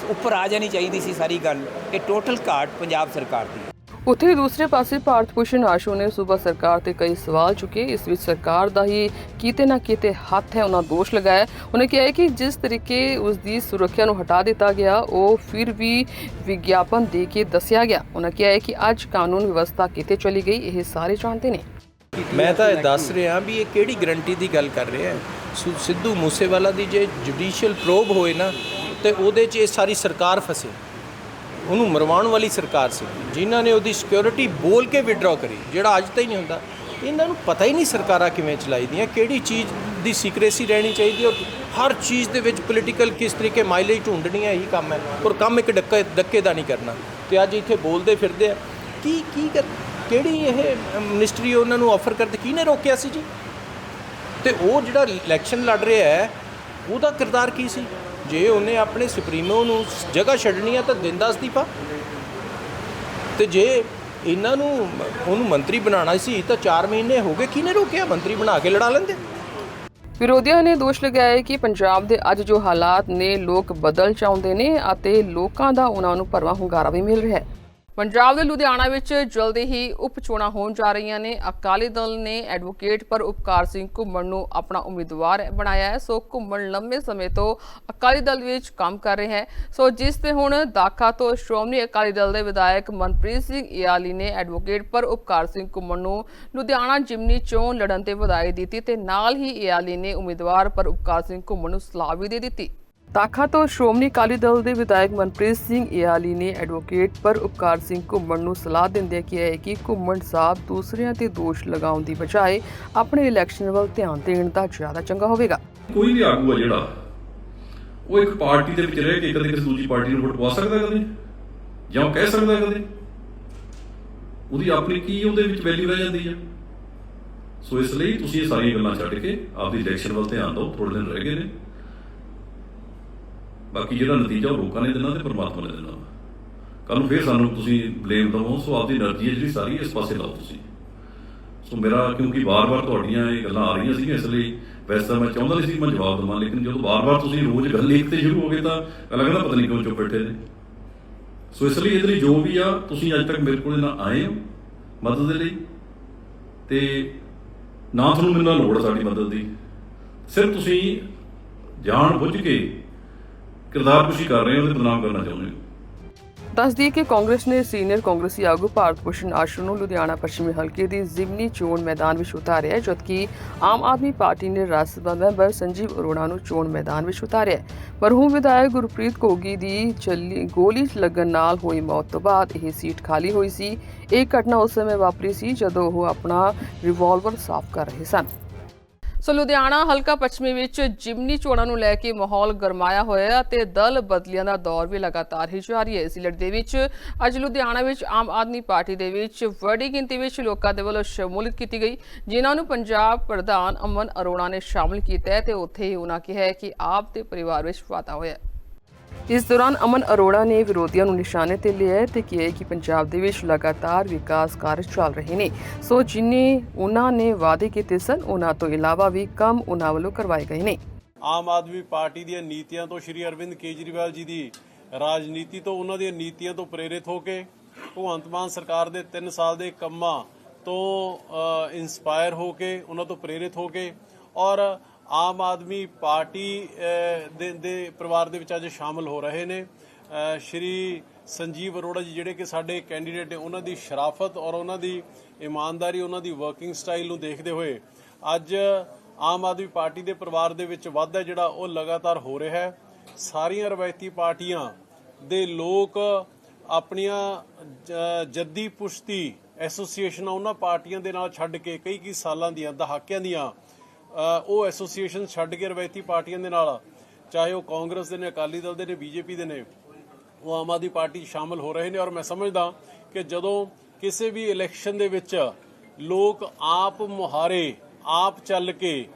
ਉੱਪਰ ਆ ਜਾਣੀ ਚਾਹੀਦੀ ਸੀ ਸਾਰੀ ਗੱਲ। ਇਹ ਟੋਟਲ ਘਾਟ ਪੰਜਾਬ ਸਰਕਾਰ ਦੀ ਉੱਥੇ ਦੂਸਰੇ ਪਾਸੇ ਭਾਰਤ ਭੂਸ਼ਣ ਆਸ਼ੂ ਨੇ ਸੂਬਾ ਸਰਕਾਰ ਤੇ ਕਈ ਸਵਾਲ ਚੁੱਕੇ। ਇਸ ਵਿੱਚ ਸਰਕਾਰ ਦਾ ਹੀ ਕਿਤੇ ਨਾ ਕਿਤੇ ਹੱਥ ਹੈ, ਉਹਨਾਂ ਦੋਸ਼ ਲਗਾਇਆ ਉਹਨੇ ਕਿਹਾ ਕਿ ਜਿਸ ਤਰੀਕੇ ਉਸ ਦੀ ਸੁਰੱਖਿਆ ਨੂੰ ਹਟਾ ਦਿੱਤਾ ਗਿਆ, ਉਹ ਫਿਰ ਵੀ ਵਿਗਿਆਪਨ ਦੇ ਕੇ ਦੱਸਿਆ ਗਿਆ। ਉਹਨਾਂ ਕਿਹਾ ਹੈ ਕਿ ਅੱਜ ਕਾਨੂੰਨ ਵਿਵਸਥਾ ਕਿਤੇ ਚਲੀ ਗਈ, ਇਹ ਸਾਰੇ ਜਾਣਦੇ ਨੇ। ਮੈਂ ਤਾਂ ਇਹ ਦੱਸ ਰਿਹਾ ਵੀ ਇਹ ਕਿਹੜੀ ਗਰੰਟੀ ਦੀ ਗੱਲ ਕਰ ਰਹੇ ਆ ਸਿੱਧੂ ਮੂਸੇਵਾਲਾ ਦੀ ਜੇ ਜੁਡੀਸ਼ੀਅਲ ਪ੍ਰੋਬ ਹੋਏ ਨਾ, ਤੇ ਉਹਦੇ 'ਚ ਇਹ ਸਾਰੀ ਸਰਕਾਰ ਫਸੇ। ਉਹਨੂੰ ਮਰਵਾਉਣ ਵਾਲੀ ਸਰਕਾਰ ਸੀ, ਜਿਨ੍ਹਾਂ ਨੇ ਉਹਦੀ ਸਿਕਿਉਰਿਟੀ ਬੋਲ ਕੇ ਵਿਡਰਾ ਕਰੀ, ਜਿਹੜਾ ਅੱਜ ਤਾਈਂ ਨਹੀਂ ਹੁੰਦਾ। ਇਹਨਾਂ ਨੂੰ ਪਤਾ ਹੀ ਨਹੀਂ ਸਰਕਾਰਾਂ ਕਿਵੇਂ ਚਲਾਈ ਦੀਆਂ ਕਿਹੜੀ ਚੀਜ਼ ਦੀ ਸੀਕ੍ਰੇਸੀ ਰਹਿਣੀ ਚਾਹੀਦੀ ਔਰ ਹਰ ਚੀਜ਼ ਦੇ ਵਿੱਚ ਪੋਲੀਟੀਕਲ ਕਿਸ ਤਰੀਕੇ ਮਾਈਲੇਜ ਢੂੰਡਣੀ ਹੈ ਇਹੀ ਕੰਮ ਹੈ, ਔਰ ਕੰਮ ਇੱਕ ਡੱਕੇ ਡੱਕੇ ਦਾ ਨਹੀਂ ਕਰਨਾ। ਤੇ ਅੱਜ ਇੱਥੇ ਬੋਲਦੇ ਫਿਰਦੇ ਆ, ਕੀ ਕੀ ਕਰ, ਕਿਹੜੀ ਇਹ ਮਿਨਿਸਟਰੀ ਉਹਨਾਂ ਨੂੰ ਆਫਰ ਕਰਦੇ, ਕਿਹਨੇ ਰੋਕਿਆ ਸੀ ਜੀ? ਤੇ ਉਹ ਜਿਹੜਾ ਇਲੈਕਸ਼ਨ ਲੜ ਰਿਹਾ ਹੈ, ਉਹਦਾ ਕਿਰਦਾਰ ਕੀ ਸੀ? ਜੇ ਉਹਨੇ ਆਪਣੇ ਸੁਪਰੀਮੋ ਨੂੰ ਜਗ੍ਹਾ ਛੱਡਣੀ ਆ ਤਾਂ ਦਿੰਦਾ ਅਸਤੀਫਾ। ਤੇ ਜੇ ਇਹਨਾਂ ਨੂੰ ਉਹਨੂੰ ਮੰਤਰੀ ਬਣਾਉਣਾ ਸੀ ਤਾਂ 4 ਮਹੀਨੇ ਹੋ ਗਏ, ਕਿਹਨੇ ਰੋਕਿਆ? ਮੰਤਰੀ ਬਣਾ ਕੇ ਲੜਾ ਲੈਂਦੇ। ਵਿਰੋਧੀਆਂ ਨੇ ਦੋਸ਼ ਲਗਾਇਆ ਕਿ ਪੰਜਾਬ ਦੇ ਅੱਜ ਜੋ ਹਾਲਾਤ ਨੇ, ਲੋਕ ਬਦਲ ਚਾਹੁੰਦੇ ਨੇ ਅਤੇ ਲੋਕਾਂ ਦਾ ਉਹਨਾਂ ਨੂੰ ਭਰਵਾਂ ਹੁੰਗਾਰਾ ਵੀ ਮਿਲ ਰਿਹਾ ਹੈ। ਪੰਜਾਬ ਦੇ ਲੁਧਿਆਣਾ ਵਿੱਚ ਜਲਦੀ ਹੀ ਉਪ ਚੋਣਾਂ ਹੋਣ ਜਾ ਰਹੀਆਂ ਨੇ। ਅਕਾਲੀ ਦਲ ਨੇ ਐਡਵੋਕੇਟ ਪਰ ਉਪਕਾਰ ਸਿੰਘ ਘੁੰਮਣ ਨੂੰ ਆਪਣਾ ਉਮੀਦਵਾਰ ਬਣਾਇਆ ਹੈ। ਸੋ ਘੁੰਮਣ ਲੰਮੇ ਸਮੇਂ ਤੋਂ ਅਕਾਲੀ ਦਲ ਵਿੱਚ ਕੰਮ ਕਰ ਰਿਹਾ ਹੈ। ਸੋ ਜਿਸ ਤੇ ਹੁਣ ਦਾਖਾ ਤੋਂ ਸ਼੍ਰੋਮਣੀ ਅਕਾਲੀ ਦਲ ਦੇ ਵਿਧਾਇਕ ਮਨਪ੍ਰੀਤ ਸਿੰਘ ਇਆਲੀ ਨੇ ਐਡਵੋਕੇਟ ਪਰ ਉਪਕਾਰ ਸਿੰਘ ਘੁੰਮਣ ਨੂੰ ਲੁਧਿਆਣਾ ਜਿਮਨੀ ਚੋਣ ਲੜਨ ਤੇ ਵਧਾਈ ਦਿੱਤੀ ਤੇ ਨਾਲ ਹੀ ਇਆਲੀ ਨੇ ਉਮੀਦਵਾਰ ਪਰ ਉਪਕਾਰ ਸਿੰਘ ਘੁੰਮਣ ਨੂੰ ਸਲਾਹ ਵੀ ਦੇ ਦਿੱਤੀ। ਦਾਖਾ ਤੋਂ ਸ਼੍ਰੋਮਣੀ ਅਕਾਲੀ ਦਲ ਦੇ ਵਿਧਾਇਕ ਮਨਪ੍ਰੀਤ ਸਿੰਘ ਇਆਲੀ ਨੇ ਐਡਵੋਕੇਟ ਪਰ ਉਪਕਾਰ ਸਿੰਘ ਘੁੰਮਣ ਨੂੰ ਸਲਾਹ ਦਿੰਦਿਆਂ ਕਿਹਾ ਹੈ ਕਿ ਘੁੰਮਣ ਸਾਹਿਬ ਦੂਸਰਿਆਂ ਤੇ ਦੋਸ਼ ਲਗਾਉਣ ਦੀ ਬਜਾਏ ਆਪਣੇ ਇਲੈਕਸ਼ਨ ਵੱਲ ਧਿਆਨ ਦੇਣ ਦਾ ਜ਼ਿਆਦਾ ਚੰਗਾ ਹੋਵੇਗਾ ਕੋਈ ਵੀ ਆਗੂ ਆ ਜਿਹੜਾ ਉਹ ਇੱਕ ਪਾਰਟੀ ਦੇ ਵਿੱਚ ਰਹਿ ਕੇ ਕਦੇ ਕਿਸੇ ਦੂਜੀ ਪਾਰਟੀ ਨੂੰ ਵੋਟ ਪਵਾ ਸਕਦਾ ਕਦੇ ਜਾਂ ਉਹ ਕਹਿ ਸਕਦਾ ਕਦੇ ਉਹਦੀ ਆਪਣੀ ਕੀ ਉਹਦੇ ਵਿੱਚ ਵੈਲਿਊ ਰਹਿ ਜਾਂਦੀ ਹੈ ਸੋ ਇਸ ਲਈ ਤੁਸੀਂ ਇਹ ਸਾਰੀਆਂ ਗੱਲਾਂ ਛੱਡ ਕੇ ਆਪਦੀ ਇਲੈਕਸ਼ਨ ਵੱਲ ਧਿਆਨ ਦਿਓ ਥੋੜੇ ਦਿਨ ਰਹਿ ਗਏ ਨੇ ਬਾਕੀ ਜਿਹੜਾ ਨਤੀਜਾ ਲੋਕਾਂ ਨੇ ਦੇਣਾ ਤੇ ਪਰਮਾਤਮਾ ਨੇ ਦੇਣਾ ਕੱਲ ਨੂੰ ਫੇਰ ਸਾਨੂੰ ਤੁਸੀਂ ਬਲੇਮ ਦਵੋ ਸੋ ਆਪਦੀ એનર્ਜੀ ਜਿਹੜੀ ਸਾਰੀ, ਇਸ ਪਾਸੇ ਲਾਓ ਤੁਸੀਂ। ਸੋ ਮੇਰਾ, ਕਿਉਂਕਿ ਵਾਰ-ਵਾਰ ਤੁਹਾਡੀਆਂ ਇਹ ਗੱਲਾਂ ਆ ਰਹੀਆਂ ਸੀ ਇਸ ਲਈ ਵੈਸੇ ਤਾਂ ਮੈਂ ਚਾਹੁੰਦਾ ਨਹੀਂ ਸੀ ਮੈਂ ਜਵਾਬ ਦਵਾਂ, ਲੇਕਿਨ ਜਦੋਂ ਵਾਰ-ਵਾਰ ਤੁਸੀਂ ਰੋਜ਼ ਗੱਲ ਲਿਖਦੇ ਸ਼ੁਰੂ ਹੋ ਗਏ ਤਾਂ ਲੱਗਦਾ ਪਤਾ ਨਹੀਂ ਕਿਉਂ ਚੁੱਪ ਬੈਠੇ ਨੇ। ਸੋ ਇਸ ਲਈ ਇਹਦੇ ਲਈ ਜੋ ਵੀ ਆ, ਤੁਸੀਂ ਅੱਜ ਤੱਕ ਮੇਰੇ ਕੋਲੇ ਨਾ ਆਏ ਹੋ ਮਦਦ ਦੇ ਲਈ। ਤੇ ਨਾ ਤੁਹਾਨੂੰ ਮੇਰੇ ਨਾਲ ਲੋੜ ਸਾਡੀ ਮਦਦ ਦੀ। ਸਿਰਫ ਤੁਸੀਂ ਜਾਣ ਬੁੱਝ ਕੇ ਕਿਰਦਾਰ ਕਰ ਰਹੇ ਹੋ ਤੇ ਬਦਨਾਮ ਕਰਨਾ ਚਾਹੁੰਦੇ ਹੋ? ਦੱਸ ਦਈਏ ਕਿ ਕਾਂਗਰਸ ਨੇ ਸੀਨੀਅਰ ਕਾਂਗਰਸੀ ਆਗੂ ਭਾਰਤ ਭੂਸ਼ਣ ਆਸ਼ੂ ਨੂੰ ਲੁਧਿਆਣਾ ਪੱਛਮੀ ਹਲਕੇ ਦੀ ਜ਼ਿਮਨੀ ਚੋਣ ਮੈਦਾਨ ਵਿੱਚ ਉਤਾਰਿਆ ਜਦਕਿ ਆਮ ਆਦਮੀ ਪਾਰਟੀ ਨੇ ਰਾਜ ਸਭਾ ਮੈਂਬਰ ਸੰਜੀਵ ਅਰੋੜਾ ਨੂੰ ਚੋਣ ਮੈਦਾਨ ਵਿੱਚ ਉਤਾਰਿਆ ਹੈ। ਮਰਹੂਮ ਵਿਧਾਇਕ ਗੁਰਪ੍ਰੀਤ ਕੋਗੀ ਦੀ ਚੱਲੀ ਗੋਲੀ ਲੱਗਣ ਨਾਲ ਹੋਈ ਮੌਤ ਤੋਂ ਬਾਅਦ ਇਹ ਸੀਟ ਖਾਲੀ ਹੋਈ ਸੀ। ਇਹ ਘਟਨਾ ਉਸ ਸਮੇਂ ਵਾਪਰੀ ਸੀ ਜਦੋਂ ਉਹ ਆਪਣਾ ਰਿਵਾਲਵਰ ਸਾਫ਼ ਕਰ ਰਹੇ ਸਨ। ਸੋ ਲੁਧਿਆਣਾ ਹਲਕਾ ਪੱਛਮੀ ਵਿੱਚ ਜਿਮਨੀ ਚੋਣਾਂ ਨੂੰ ਲੈ ਕੇ ਮਾਹੌਲ ਗਰਮਾਇਆ ਹੋਇਆ ਹੈ ਤੇ ਦਲ ਬਦਲੀਆਂ ਦਾ ਦੌਰ ਵੀ ਲਗਾਤਾਰ ਹੀ ਜਾਰੀ ਹੈ। ਇਸ ਲੜ ਦੇ ਵਿੱਚ ਅੱਜ ਲੁਧਿਆਣਾ ਵਿੱਚ ਆਮ ਆਦਮੀ ਪਾਰਟੀ ਦੇ ਵਿੱਚ ਵੱਡੀ ਗਿਣਤੀ ਵਿੱਚ ਲੋਕਾਂ ਦੇ ਵੱਲੋਂ ਸ਼ਮੂਲੀਅਤ ਕੀਤੀ ਗਈ, ਜਿਨ੍ਹਾਂ ਨੂੰ ਪੰਜਾਬ ਪ੍ਰਧਾਨ ਅਮਨ ਅਰੋੜਾ ਨੇ ਸ਼ਾਮਲ ਕੀਤਾ ਹੈ ਤੇ ਉੱਥੇ ਹੀ ਉਹਨਾਂ ਕਿਹਾ ਕਿ ਆਪ ਦੇ ਪਰਿਵਾਰ ਵਿੱਚ ਵਾਧਾ ਹੋਇਆ ਇਸ ਦੌਰਾਨ ਅਮਨ ਅਰੋੜਾ ਨੇ ਵਿਰੋਧੀਆਂ ਨੂੰ ਨਿਸ਼ਾਨੇ ਤੇ ਲਿਆ ਹੈ ਤੇ ਕਿਹਾ ਕਿ ਪੰਜਾਬ ਦੇ ਵਿੱਚ ਲਗਾਤਾਰ ਵਿਕਾਸ ਕਾਰਜ ਚੱਲ ਰਹੇ ਨੇ। ਸੋ ਜਿਨੇ ਉਹਨਾਂ ਨੇ ਵਾਅਦੇ ਕੀਤੇ ਸਨ, ਉਹਨਾਂ ਤੋਂ ਇਲਾਵਾ ਵੀ ਕੰਮ ਉਹਨਾਂ ਵੱਲੋਂ ਕਰਵਾਏ ਗਏ ਨੇ। ਆਮ ਆਦਮੀ ਪਾਰਟੀ ਦੀਆਂ ਨੀਤੀਆਂ ਤੋਂ ਸ਼੍ਰੀ ਅਰਵਿੰਦ ਕੇਜਰੀਵਾਲ ਜੀ ਦੀ ਰਾਜਨੀਤੀ ਤੋਂ ਉਹਨਾਂ ਦੀਆਂ ਨੀਤੀਆਂ ਤੋਂ ਪ੍ਰੇਰਿਤ ਹੋ ਕੇ ਭਗਵੰਤ ਮਾਨ ਸਰਕਾਰ ਦੇ 3 ਸਾਲ ਦੇ ਕੰਮਾਂ ਤੋਂ ਇਨਸਪਾਇਰ ਹੋ ਕੇ, ਉਹਨਾਂ ਤੋਂ ਪ੍ਰੇਰਿਤ ਹੋ ਕੇ ਔਰ ਆਮ ਆਦਮੀ ਪਾਰਟੀ ਦੇ ਦੇ ਪਰਿਵਾਰ ਦੇ ਵਿੱਚ ਅੱਜ ਸ਼ਾਮਲ ਹੋ ਰਹੇ ਨੇ। ਸ਼੍ਰੀ ਸੰਜੀਵ ਅਰੋੜਾ ਜੀ ਜਿਹੜੇ ਕਿ ਸਾਡੇ ਕੈਂਡੀਡੇਟ ਨੇ, ਉਹਨਾਂ ਦੀ ਸ਼ਰਾਫਤ ਔਰ ਉਹਨਾਂ ਦੀ ਇਮਾਨਦਾਰੀ, ਉਹਨਾਂ ਦੀ ਵਰਕਿੰਗ ਸਟਾਈਲ ਨੂੰ ਦੇਖਦੇ ਹੋਏ ਅੱਜ ਆਮ ਆਦਮੀ ਪਾਰਟੀ ਦੇ ਪਰਿਵਾਰ ਦੇ ਵਿੱਚ ਵਾਧਾ ਜਿਹੜਾ ਉਹ ਲਗਾਤਾਰ ਹੋ ਰਿਹਾ ਹੈ। ਸਾਰੀਆਂ ਰਵਾਇਤੀ ਪਾਰਟੀਆਂ ਦੇ ਲੋਕ ਆਪਣੀਆਂ ਜੱਦੀ ਪੁਸ਼ਤੀ ਐਸੋਸੀਏਸ਼ਨਾਂ ਉਹਨਾਂ ਪਾਰਟੀਆਂ ਦੇ ਨਾਲ ਛੱਡ ਕੇ ਕਈ ਕਈ ਸਾਲਾਂ ਦੀਆਂ, ਦਹਾਕਿਆਂ ਦੀਆਂ ਉਹ ਐਸੋਸੀਏਸ਼ਨ ਛੱਡ ਕੇ ਰਵਾਇਤੀ ਪਾਰਟੀਆਂ ਦੇ ਨਾਲ, ਚਾਹੇ ਉਹ ਕਾਂਗਰਸ ਦੇ ਨੇ, ਅਕਾਲੀ ਦਲ ਦੇ ਨੇ, ਬੀਜੇਪੀ ਦੇ ਨੇ, ਉਹ ਆਮ ਆਦਮੀ ਪਾਰਟੀ ਸ਼ਾਮਲ ਹੋ ਰਹੇ ਨੇ ਔਰ ਮੈਂ ਸਮਝਦਾ ਕਿ ਜਦੋਂ ਕਿਸੇ ਵੀ ਇਲੈਕਸ਼ਨ ਦੇ ਵਿੱਚ ਲੋਕ ਆਪ ਮੁਹਾਰੇ, ਆਪ ਚੱਲ ਕੇ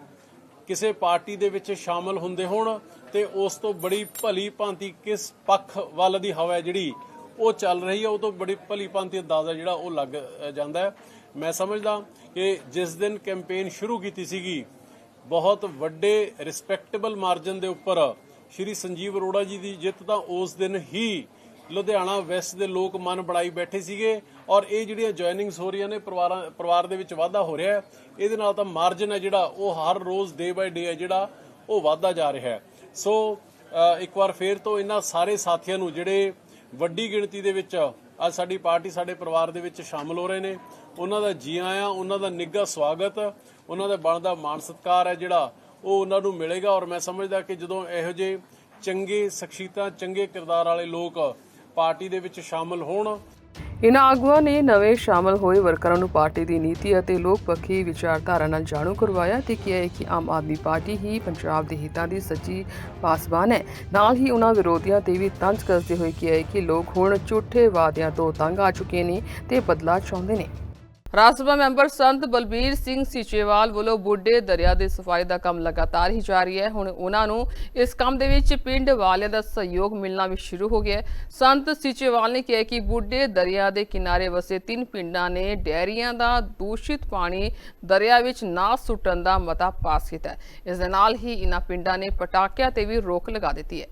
ਕਿਸੇ ਪਾਰਟੀ ਦੇ ਵਿੱਚ ਸ਼ਾਮਲ ਹੁੰਦੇ ਹੋਣ ਤੇ ਉਸ ਤੋਂ ਬੜੀ ਭਲੀ ਭਾਂਤੀ ਕਿਸ ਪੱਖ ਵੱਲ ਦੀ ਹਵਾ ਹੈ ਜਿਹੜੀ ਉਹ ਚੱਲ ਰਹੀ ਹੈ, ਉਹ ਤੋਂ ਬੜੀ ਭਲੀ ਭਾਂਤੀ ਅੰਦਾਜ਼ਾ ਜਿਹੜਾ ਉਹ ਲੱਗ ਜਾਂਦਾ ਹੈ। ਮੈਂ ਸਮਝਦਾ ਕਿ ਜਿਸ ਦਿਨ ਕੈਂਪੇਨ ਸ਼ੁਰੂ ਕੀਤੀ ਸੀਗੀ ਬਹੁਤ ਵੱਡੇ ਰਿਸਪੈਕਟੇਬਲ ਮਾਰਜਨ ਦੇ ਉੱਪਰ ਸ਼੍ਰੀ ਸੰਜੀਵ ਅਰੋੜਾ ਜੀ ਦੀ ਜਿੱਤ ਤਾਂ ਉਸ ਦਿਨ ਹੀ ਲੁਧਿਆਣਾ ਵੈਸਟ ਦੇ ਲੋਕ ਮਨ ਬਣਾਈ ਬੈਠੇ ਸੀਗੇ ਔਰ ਇਹ ਜਿਹੜੀਆਂ ਜੁਆਇਨਿੰਗਸ ਹੋ ਰਹੀਆਂ ਨੇ, ਪਰਿਵਾਰਾਂ, ਪਰਿਵਾਰ ਦੇ ਵਿੱਚ ਵਾਧਾ ਹੋ ਰਿਹਾ ਹੈ। ਇਹਦੇ ਨਾਲ ਤਾਂ ਮਾਰਜਨ ਹੈ ਜਿਹੜਾ, ਉਹ ਹਰ ਰੋਜ਼ ਡੇ ਬਾਈ ਡੇ ਹੈ ਜਿਹੜਾ, ਉਹ ਵਾਧਾ ਜਾ ਰਿਹਾ ਹੈ। ਸੋ ਇੱਕ ਵਾਰ ਫੇਰ ਤੋਂ ਇਹਨਾਂ ਸਾਰੇ ਸਾਥੀਆਂ ਨੂੰ ਜਿਹੜੇ ਵੱਡੀ ਗਿਣਤੀ ਦੇ ਵਿੱਚ ਅੱਜ ਸਾਡੀ ਪਾਰਟੀ, ਸਾਡੇ ਪਰਿਵਾਰ ਦੇ ਵਿੱਚ ਸ਼ਾਮਲ ਹੋ ਰਹੇ ਨੇ ਉਹਨਾਂ ਦਾ ਜੀ ਆਇਆਂ, ਉਹਨਾਂ ਦਾ ਨਿੱਘਾ ਸਵਾਗਤ, ਉਹਨਾਂ ਦਾ ਬਣਦਾ ਮਾਣ ਸਤਿਕਾਰ ਹੈ ਜਿਹੜਾ ਉਹ ਉਹਨਾਂ ਨੂੰ ਮਿਲੇਗਾ। ਔਰ ਮੈਂ ਸਮਝਦਾ ਕਿ ਜਦੋਂ ਇਹੋ ਜਿਹੇ ਚੰਗੇ ਸ਼ਖਸੀਅਤਾਂ, ਚੰਗੇ ਕਿਰਦਾਰ ਵਾਲੇ ਲੋਕ ਪਾਰਟੀ ਦੇ ਵਿੱਚ ਸ਼ਾਮਲ ਹੋਣ, ਇਨ੍ਹਾਂ ਆਗੂਆਂ ਨੇ ਨਵੇਂ ਸ਼ਾਮਲ ਹੋਏ ਵਰਕਰਾਂ ਨੂੰ ਪਾਰਟੀ ਦੀ ਨੀਤੀ ਅਤੇ ਲੋਕ ਪੱਖੀ ਵਿਚਾਰਧਾਰਾ ਨਾਲ ਜਾਣੂ ਕਰਵਾਇਆ ਤੇ ਕਿਹਾ ਕਿ ਆਮ ਆਦਮੀ ਪਾਰਟੀ ਹੀ ਪੰਜਾਬ ਦੇ ਹਿੱਤਾਂ ਦੀ ਸੱਚੀ ਪਾਸਬਾਨ ਹੈ। ਨਾਲ ਹੀ ਉਹਨਾਂ ਵਿਰੋਧੀਆਂ ਤੇ ਵੀ ਤੰਜ ਕੱਸਦੇ ਹੋਏ ਕਿਹਾ ਕਿ ਲੋਕ ਹੁਣ ਝੂਠੇ ਵਾਅਦਿਆਂ ਤੋਂ ਤੰਗ ਆ ਚੁੱਕੇ ਨੇ ਤੇ ਬਦਲਾਅ ਚਾਹੁੰਦੇ ਨੇ। ਰਾਜ ਸਭਾ ਮੈਂਬਰ ਸੰਤ ਬਲਬੀਰ ਸਿੰਘ ਸੀਚੇਵਾਲ ਵੱਲੋਂ ਬੁੱਢੇ ਦਰਿਆ ਦੇ ਸਫ਼ਾਈ ਦਾ ਕੰਮ ਲਗਾਤਾਰ ਹੀ ਜਾਰੀ ਹੈ। ਹੁਣ ਉਹਨਾਂ ਨੂੰ ਇਸ ਕੰਮ ਦੇ ਵਿੱਚ ਪਿੰਡ ਵਾਲਿਆਂ ਦਾ ਸਹਿਯੋਗ ਮਿਲਣਾ ਵੀ ਸ਼ੁਰੂ ਹੋ ਗਿਆ ਹੈ। ਸੰਤ ਸੀਚੇਵਾਲ ਨੇ ਕਿਹਾ ਕਿ ਬੁੱਢੇ ਦਰਿਆ ਦੇ ਕਿਨਾਰੇ ਵਸੇ ਤਿੰਨ ਪਿੰਡਾਂ ਨੇ ਡੈਰੀਆਂ ਦਾ ਦੂਸ਼ਿਤ ਪਾਣੀ ਦਰਿਆ ਵਿੱਚ ਨਾ ਸੁੱਟਣ ਦਾ ਮਤਾ ਪਾਸ ਕੀਤਾ ਹੈ। ਇਸ ਦੇ ਨਾਲ ਹੀ ਇਹਨਾਂ ਪਿੰਡਾਂ ਨੇ ਪਟਾਕਿਆਂ ਤੇ ਵੀ ਰੋਕ ਲਗਾ ਦਿੱਤੀ ਹੈ।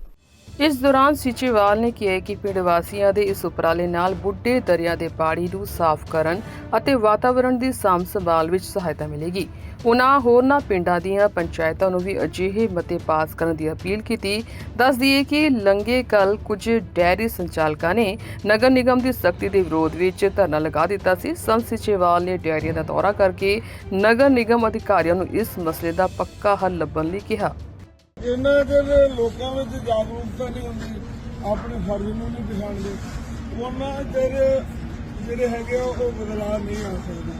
ਇਸ ਦੌਰਾਨ ਸੀਚੇਵਾਲ ਨੇ ਕਿਹਾ ਕਿ ਪਿੰਡ ਵਾਸੀਆਂ ਦੇ ਇਸ ਉਪਰਾਲੇ ਨਾਲ ਬੁੱਢੇ ਦਰਿਆ ਦੇ ਪਾਣੀ ਨੂੰ ਸਾਫ਼ ਕਰਨ ਅਤੇ ਵਾਤਾਵਰਣ ਦੀ ਸਾਂਭ ਸੰਭਾਲ ਵਿੱਚ ਸਹਾਇਤਾ ਮਿਲੇਗੀ। ਉਨ੍ਹਾਂ ਹੋਰਨਾਂ ਪਿੰਡਾਂ ਦੀਆਂ ਪੰਚਾਇਤਾਂ ਨੂੰ ਵੀ ਅਜਿਹੇ ਮਤੇ ਪਾਸ ਕਰਨ ਦੀ ਅਪੀਲ ਕੀਤੀ। ਦੱਸ ਦਈਏ ਕਿ ਲੰਗੇ ਕੱਲ ਕੁਝ ਡੈਰੀ ਸੰਚਾਲਕਾਂ ਨੇ ਨਗਰ ਨਿਗਮ ਦੀ ਸਖਤੀ ਦੇ ਵਿਰੋਧ ਵਿੱਚ ਧਰਨਾ ਲਗਾ ਦਿੱਤਾ ਸੀ। ਸੰਤ ਸੀਚੇਵਾਲ ਨੇ ਡੈਰੀਆਂ ਦਾ ਦੌਰਾ ਕਰਕੇ ਨਗਰ ਨਿਗਮ ਅਧਿਕਾਰੀਆਂ ਨੂੰ ਇਸ ਮਸਲੇ ਦਾ ਪੱਕਾ ਹੱਲ ਲੱਭਣ ਲਈ ਕਿਹਾ। ਇਹਨਾਂ ਦੇ ਲੋਕਾਂ ਵਿੱਚ ਜਾਗਰੂਕਤਾ ਨਹੀਂ ਹੁੰਦੀ ਆਪਣੇ ਫਰਜ਼ ਨੂੰ ਨਹੀਂ ਪਛਾਣਦੇ ਉਹਨਾਂ ਚਿਰ ਜਿਹੜੇ ਹੈਗੇ ਉਹ ਬਦਲਾਅ ਨਹੀਂ ਆ ਸਕਦੇ।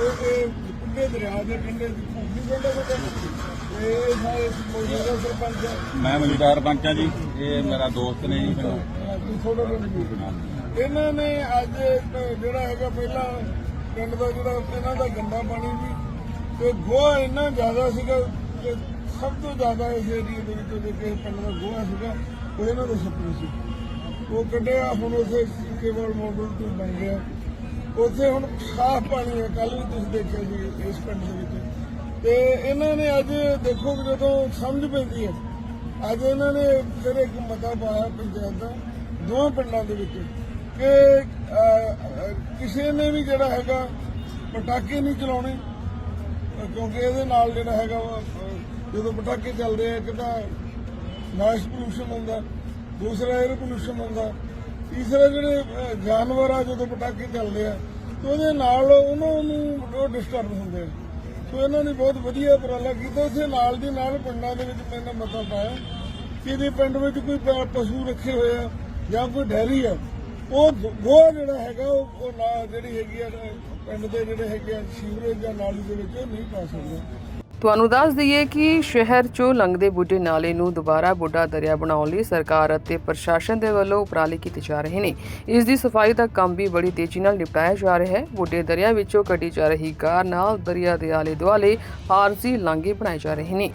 ਇਹ ਕੁੱਡੇ ਦਰਿਆ ਦੇ ਕੰਢੇ ਦੀ ਭੂਮੀ ਬੇਟਾ ਤੇ ਇਹ ਸਾਰੇ ਮੌਜੂਦਾ ਸਰਪੰਚ ਹੈ ਮੈਂ ਮੌਜੂਦਾ ਸਰਪੰਚ ਜੀ। ਇਹ ਮੇਰਾ ਦੋਸਤ ਨੇ ਜੀ। ਮੈਨੂੰ ਇਹਨਾਂ ਨੇ ਅੱਜ ਜਿਹੜਾ ਹੈਗਾ ਪਹਿਲਾਂ ਪਿੰਡ ਦਾ ਜਿਹੜਾ ਇਹਨਾਂ ਦਾ ਗੰਦਾ ਪਾਣੀ ਵੀ ਤੇ ਗੋਹਾ ਇੰਨਾ ਜ਼ਿਆਦਾ ਸੀਗਾ ਸਭ ਤੋਂ ਜ਼ਿਆਦਾ ਇਸ ਏਰੀਏ ਦੇ ਵਿੱਚ ਜੇ ਕਿਸੇ ਪਿੰਡ ਦਾ ਗੋਹਾ ਸੀਗਾ ਉਹ ਇਹਨਾਂ ਦੇ ਛੱਪੜ ਸੀ। ਉਹ ਕੱਢਿਆ ਹੁਣ ਉਸੇ ਕੇਵਲ ਮਾਡਲ ਤੋਂ ਬਣ ਗਿਆ। ਉੱਥੇ ਹੁਣ ਸਾਫ਼ ਪਾਣੀ ਹੈ ਕੱਲ ਵੀ ਤੁਸੀਂ ਦੇਖਿਆ ਸੀ ਇਸ ਪਿੰਡ ਦੇ ਵਿੱਚ। ਤੇ ਇਹਨਾਂ ਨੇ ਅੱਜ ਦੇਖੋ ਜਦੋਂ ਸਮਝ ਪੈਂਦੀ ਹੈ ਅੱਜ ਇਹਨਾਂ ਨੇ ਫਿਰ ਇੱਕ ਮਤਾ ਪਾਇਆ ਪੰਚਾਇਤ ਦਾ ਦੋਵਾਂ ਪਿੰਡਾਂ ਦੇ ਵਿੱਚ ਕਿ ਕਿਸੇ ਨੇ ਵੀ ਜਿਹੜਾ ਹੈਗਾ ਪਟਾਕੇ ਨਹੀਂ ਚਲਾਉਣੇ ਕਿਉਂਕਿ ਇਹਦੇ ਨਾਲ ਜਿਹੜਾ ਹੈਗਾ ਵਾ, ਜਦੋਂ ਪਟਾਕੇ ਚੱਲਦੇ ਆ, ਇੱਕ ਤਾਂ ਨਾਇਸ ਪੋਲੂਸ਼ਨ ਹੁੰਦਾ, ਦੂਸਰਾ 에ਅਰ ਪੋਲੂਸ਼ਨ ਹੁੰਦਾ, ਤੀਸਰਾ ਜਿਹੜੇ ਜਾਨਵਰ ਆ ਜਦੋਂ ਪਟਾਕੇ ਚੱਲਦੇ ਆ, ਤੇ ਉਹਦੇ ਨਾਲ ਉਹਨਾਂ ਨੂੰ ਡਿਸਟਰਬ ਹੁੰਦੇ ਆ। ਸੋ ਇਹਨਾਂ ਨੇ ਬਹੁਤ ਵਧੀਆ ਉਪਰਾਲਾ ਕੀਤਾ ਉਸੇ ਨਾਲ ਦੀ ਨਾਲ ਪਿੰਡਾਂ ਦੇ ਵਿੱਚ ਮੈਨਾਂ ਮਤਾ ਪਾਇਆ, ਕਿ ਜੇ ਪਿੰਡ ਵਿੱਚ ਕੋਈ ਪਸ਼ੂ ਰੱਖੇ ਹੋਏ ਆ, ਜਾਂ ਕੋਈ ਡੈਰੀ ਆ, ਉਹ ਗੋਹਾ ਜਿਹੜਾ ਹੈਗਾ, ਉਹ ਨਾ ਜਿਹੜੀ ਹੈਗੀ ਆ ਪਿੰਡ ਦੇ ਜਿਹੜੇ ਹੈਗੇ ਆ, ਸੀਵਰੇਜ ਜਾਂ ਨਾਲੀ ਦੇ ਵਿੱਚ ਉਹ ਨਹੀਂ ਪਾ ਸਕਦੇ। ਤੁਹਾਨੂੰ ਦੱਸ ਦਈਏ ਕਿ ਸ਼ਹਿਰ ਚੋਂ ਲੰਘਦੇ ਬੁੱਢੇ ਨਾਲੇ ਨੂੰ ਦੁਬਾਰਾ ਬੁੱਢਾ ਦਰਿਆ ਬਣਾਉਣ ਲਈ ਸਰਕਾਰ ਅਤੇ ਪ੍ਰਸ਼ਾਸਨ ਦੇ ਵੱਲੋਂ ਉਪਰਾਲੇ ਕੀਤੇ ਜਾ ਰਹੇ ਨੇ। ਇਸ ਦੀ ਸਫ਼ਾਈ ਦਾ ਕੰਮ ਵੀ ਬੜੀ ਤੇਜ਼ੀ ਨਾਲ ਨਿਪਟਾਇਆ ਜਾ ਰਿਹਾ ਹੈ। ਬੁੱਢੇ ਦਰਿਆ ਵਿੱਚੋਂ ਕੱਢੀ ਜਾ ਰਹੀ ਕਾਰ ਨਾਲ ਦਰਿਆ ਦੇ ਆਲੇ ਦੁਆਲੇ ਆਰਜ਼ੀ ਲਾਂਘੇ ਬਣਾਏ ਜਾ ਰਹੇ ਨੇ।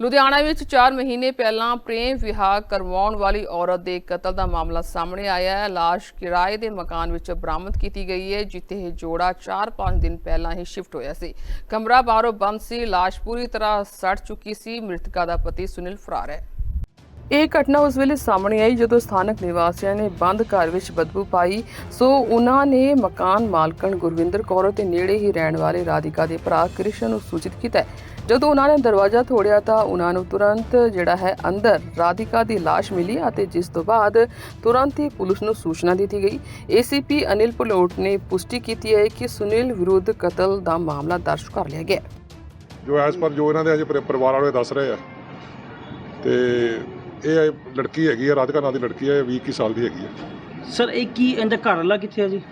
ਲੁਧਿਆਣਾ ਵਿੱਚ 4 ਮਹੀਨੇ ਪਹਿਲਾਂ ਪ੍ਰੇਮ ਵਿਆਹ ਕਰਵਾਉਣ ਵਾਲੀ ਔਰਤ ਦੇ ਕਤਲ ਦਾ ਮਾਮਲਾ ਸਾਹਮਣੇ ਆਇਆ ਹੈ। ਲਾਸ਼ ਕਿਰਾਏ ਦੇ ਮਕਾਨ ਵਿੱਚ ਬਰਾਮਦ ਕੀਤੀ ਗਈ ਹੈ, ਜਿੱਥੇ ਇਹ ਜੋੜਾ 4-5 ਦਿਨ ਪਹਿਲਾਂ ਹੀ ਸ਼ਿਫਟ ਹੋਇਆ ਸੀ। ਕਮਰਾ ਬਾਹਰੋਂ ਬੰਦ ਸੀ, ਲਾਸ਼ ਪੂਰੀ ਤਰ੍ਹਾਂ ਸੜ ਚੁੱਕੀ ਸੀ। ਮ੍ਰਿਤਕਾ ਦਾ ਪਤੀ ਸੁਨੀਲ ਫਰਾਰ ਹੈ। ਇਹ ਘਟਨਾ ਉਸ ਵੇਲੇ ਸਾਹਮਣੇ ਆਈ ਜਦੋਂ ਸਥਾਨਕ ਨਿਵਾਸੀਆਂ ਨੇ ਬੰਦ ਘਰ ਵਿੱਚ ਬਦਬੂ ਪਾਈ। ਸੋ ਉਹਨਾਂ ਨੇ ਮਕਾਨ ਮਾਲਕਣ ਗੁਰਵਿੰਦਰ ਕੌਰ ਤੇ ਨੇੜੇ ਹੀ ਰਹਿਣ ਵਾਲੇ ਰਾਧਿਕਾ ਦੇ ਭਰਾ ਕ੍ਰਿਸ਼ਨ ਨੂੰ ਸੂਚਿਤ ਕੀਤਾ ਜਦੋਂ ਉਹਨਾਂ ਨੇ ਦਰਵਾਜ਼ਾ ਤੋੜਿਆ ਤਾਂ ਉਹਨਾਂ ਨੂੰ ਤੁਰੰਤ ਜਿਹੜਾ ਹੈ ਅੰਦਰ ਰਾਧਿਕਾ ਦੀ ਲਾਸ਼ ਮਿਲੀ ਅਤੇ ਜਿਸ ਤੋਂ ਬਾਅਦ ਤੁਰੰਤ ਹੀ ਪੁਲਿਸ ਨੂੰ ਸੂਚਨਾ ਦਿੱਤੀ ਗਈ। ਏਸੀਪੀ ਅਨਿਲ ਪਲੋਟ ਨੇ ਪੁਸ਼ਟੀ ਕੀਤੀ ਹੈ ਕਿ ਸੁਨੀਲ ਵਿਰੁੱਧ ਕਤਲ ਦਾ ਮਾਮਲਾ ਦਰਜ ਕਰ ਲਿਆ ਗਿਆ। ਹੈ। ਜੋ ਐਸ ਪਰ ਜੋ ਇਹਨਾਂ ਦੇ ਅਜੇ ਪਰਿ- ਪਰਿਵਾਰ ਵਾਲੇ ਦੱਸ ਰਹੇ ਆ ਤੇ ਇਹ ਲੜਕੀ ਹੈਗੀ ਆ ਰਾਧਿਕਾ ਨਾਂ ਦੀ ਲੜਕੀ ਹੈ 20 ਕੁ ਸਾਲ ਦੀ ਹੈਗੀ ਆ। ਸਰ ਇਹ ਕੀ ਇਹਦਾ ਘਰ ਵਾਲਾ ਕਿੱਥੇ ਹੈ ਜੀ?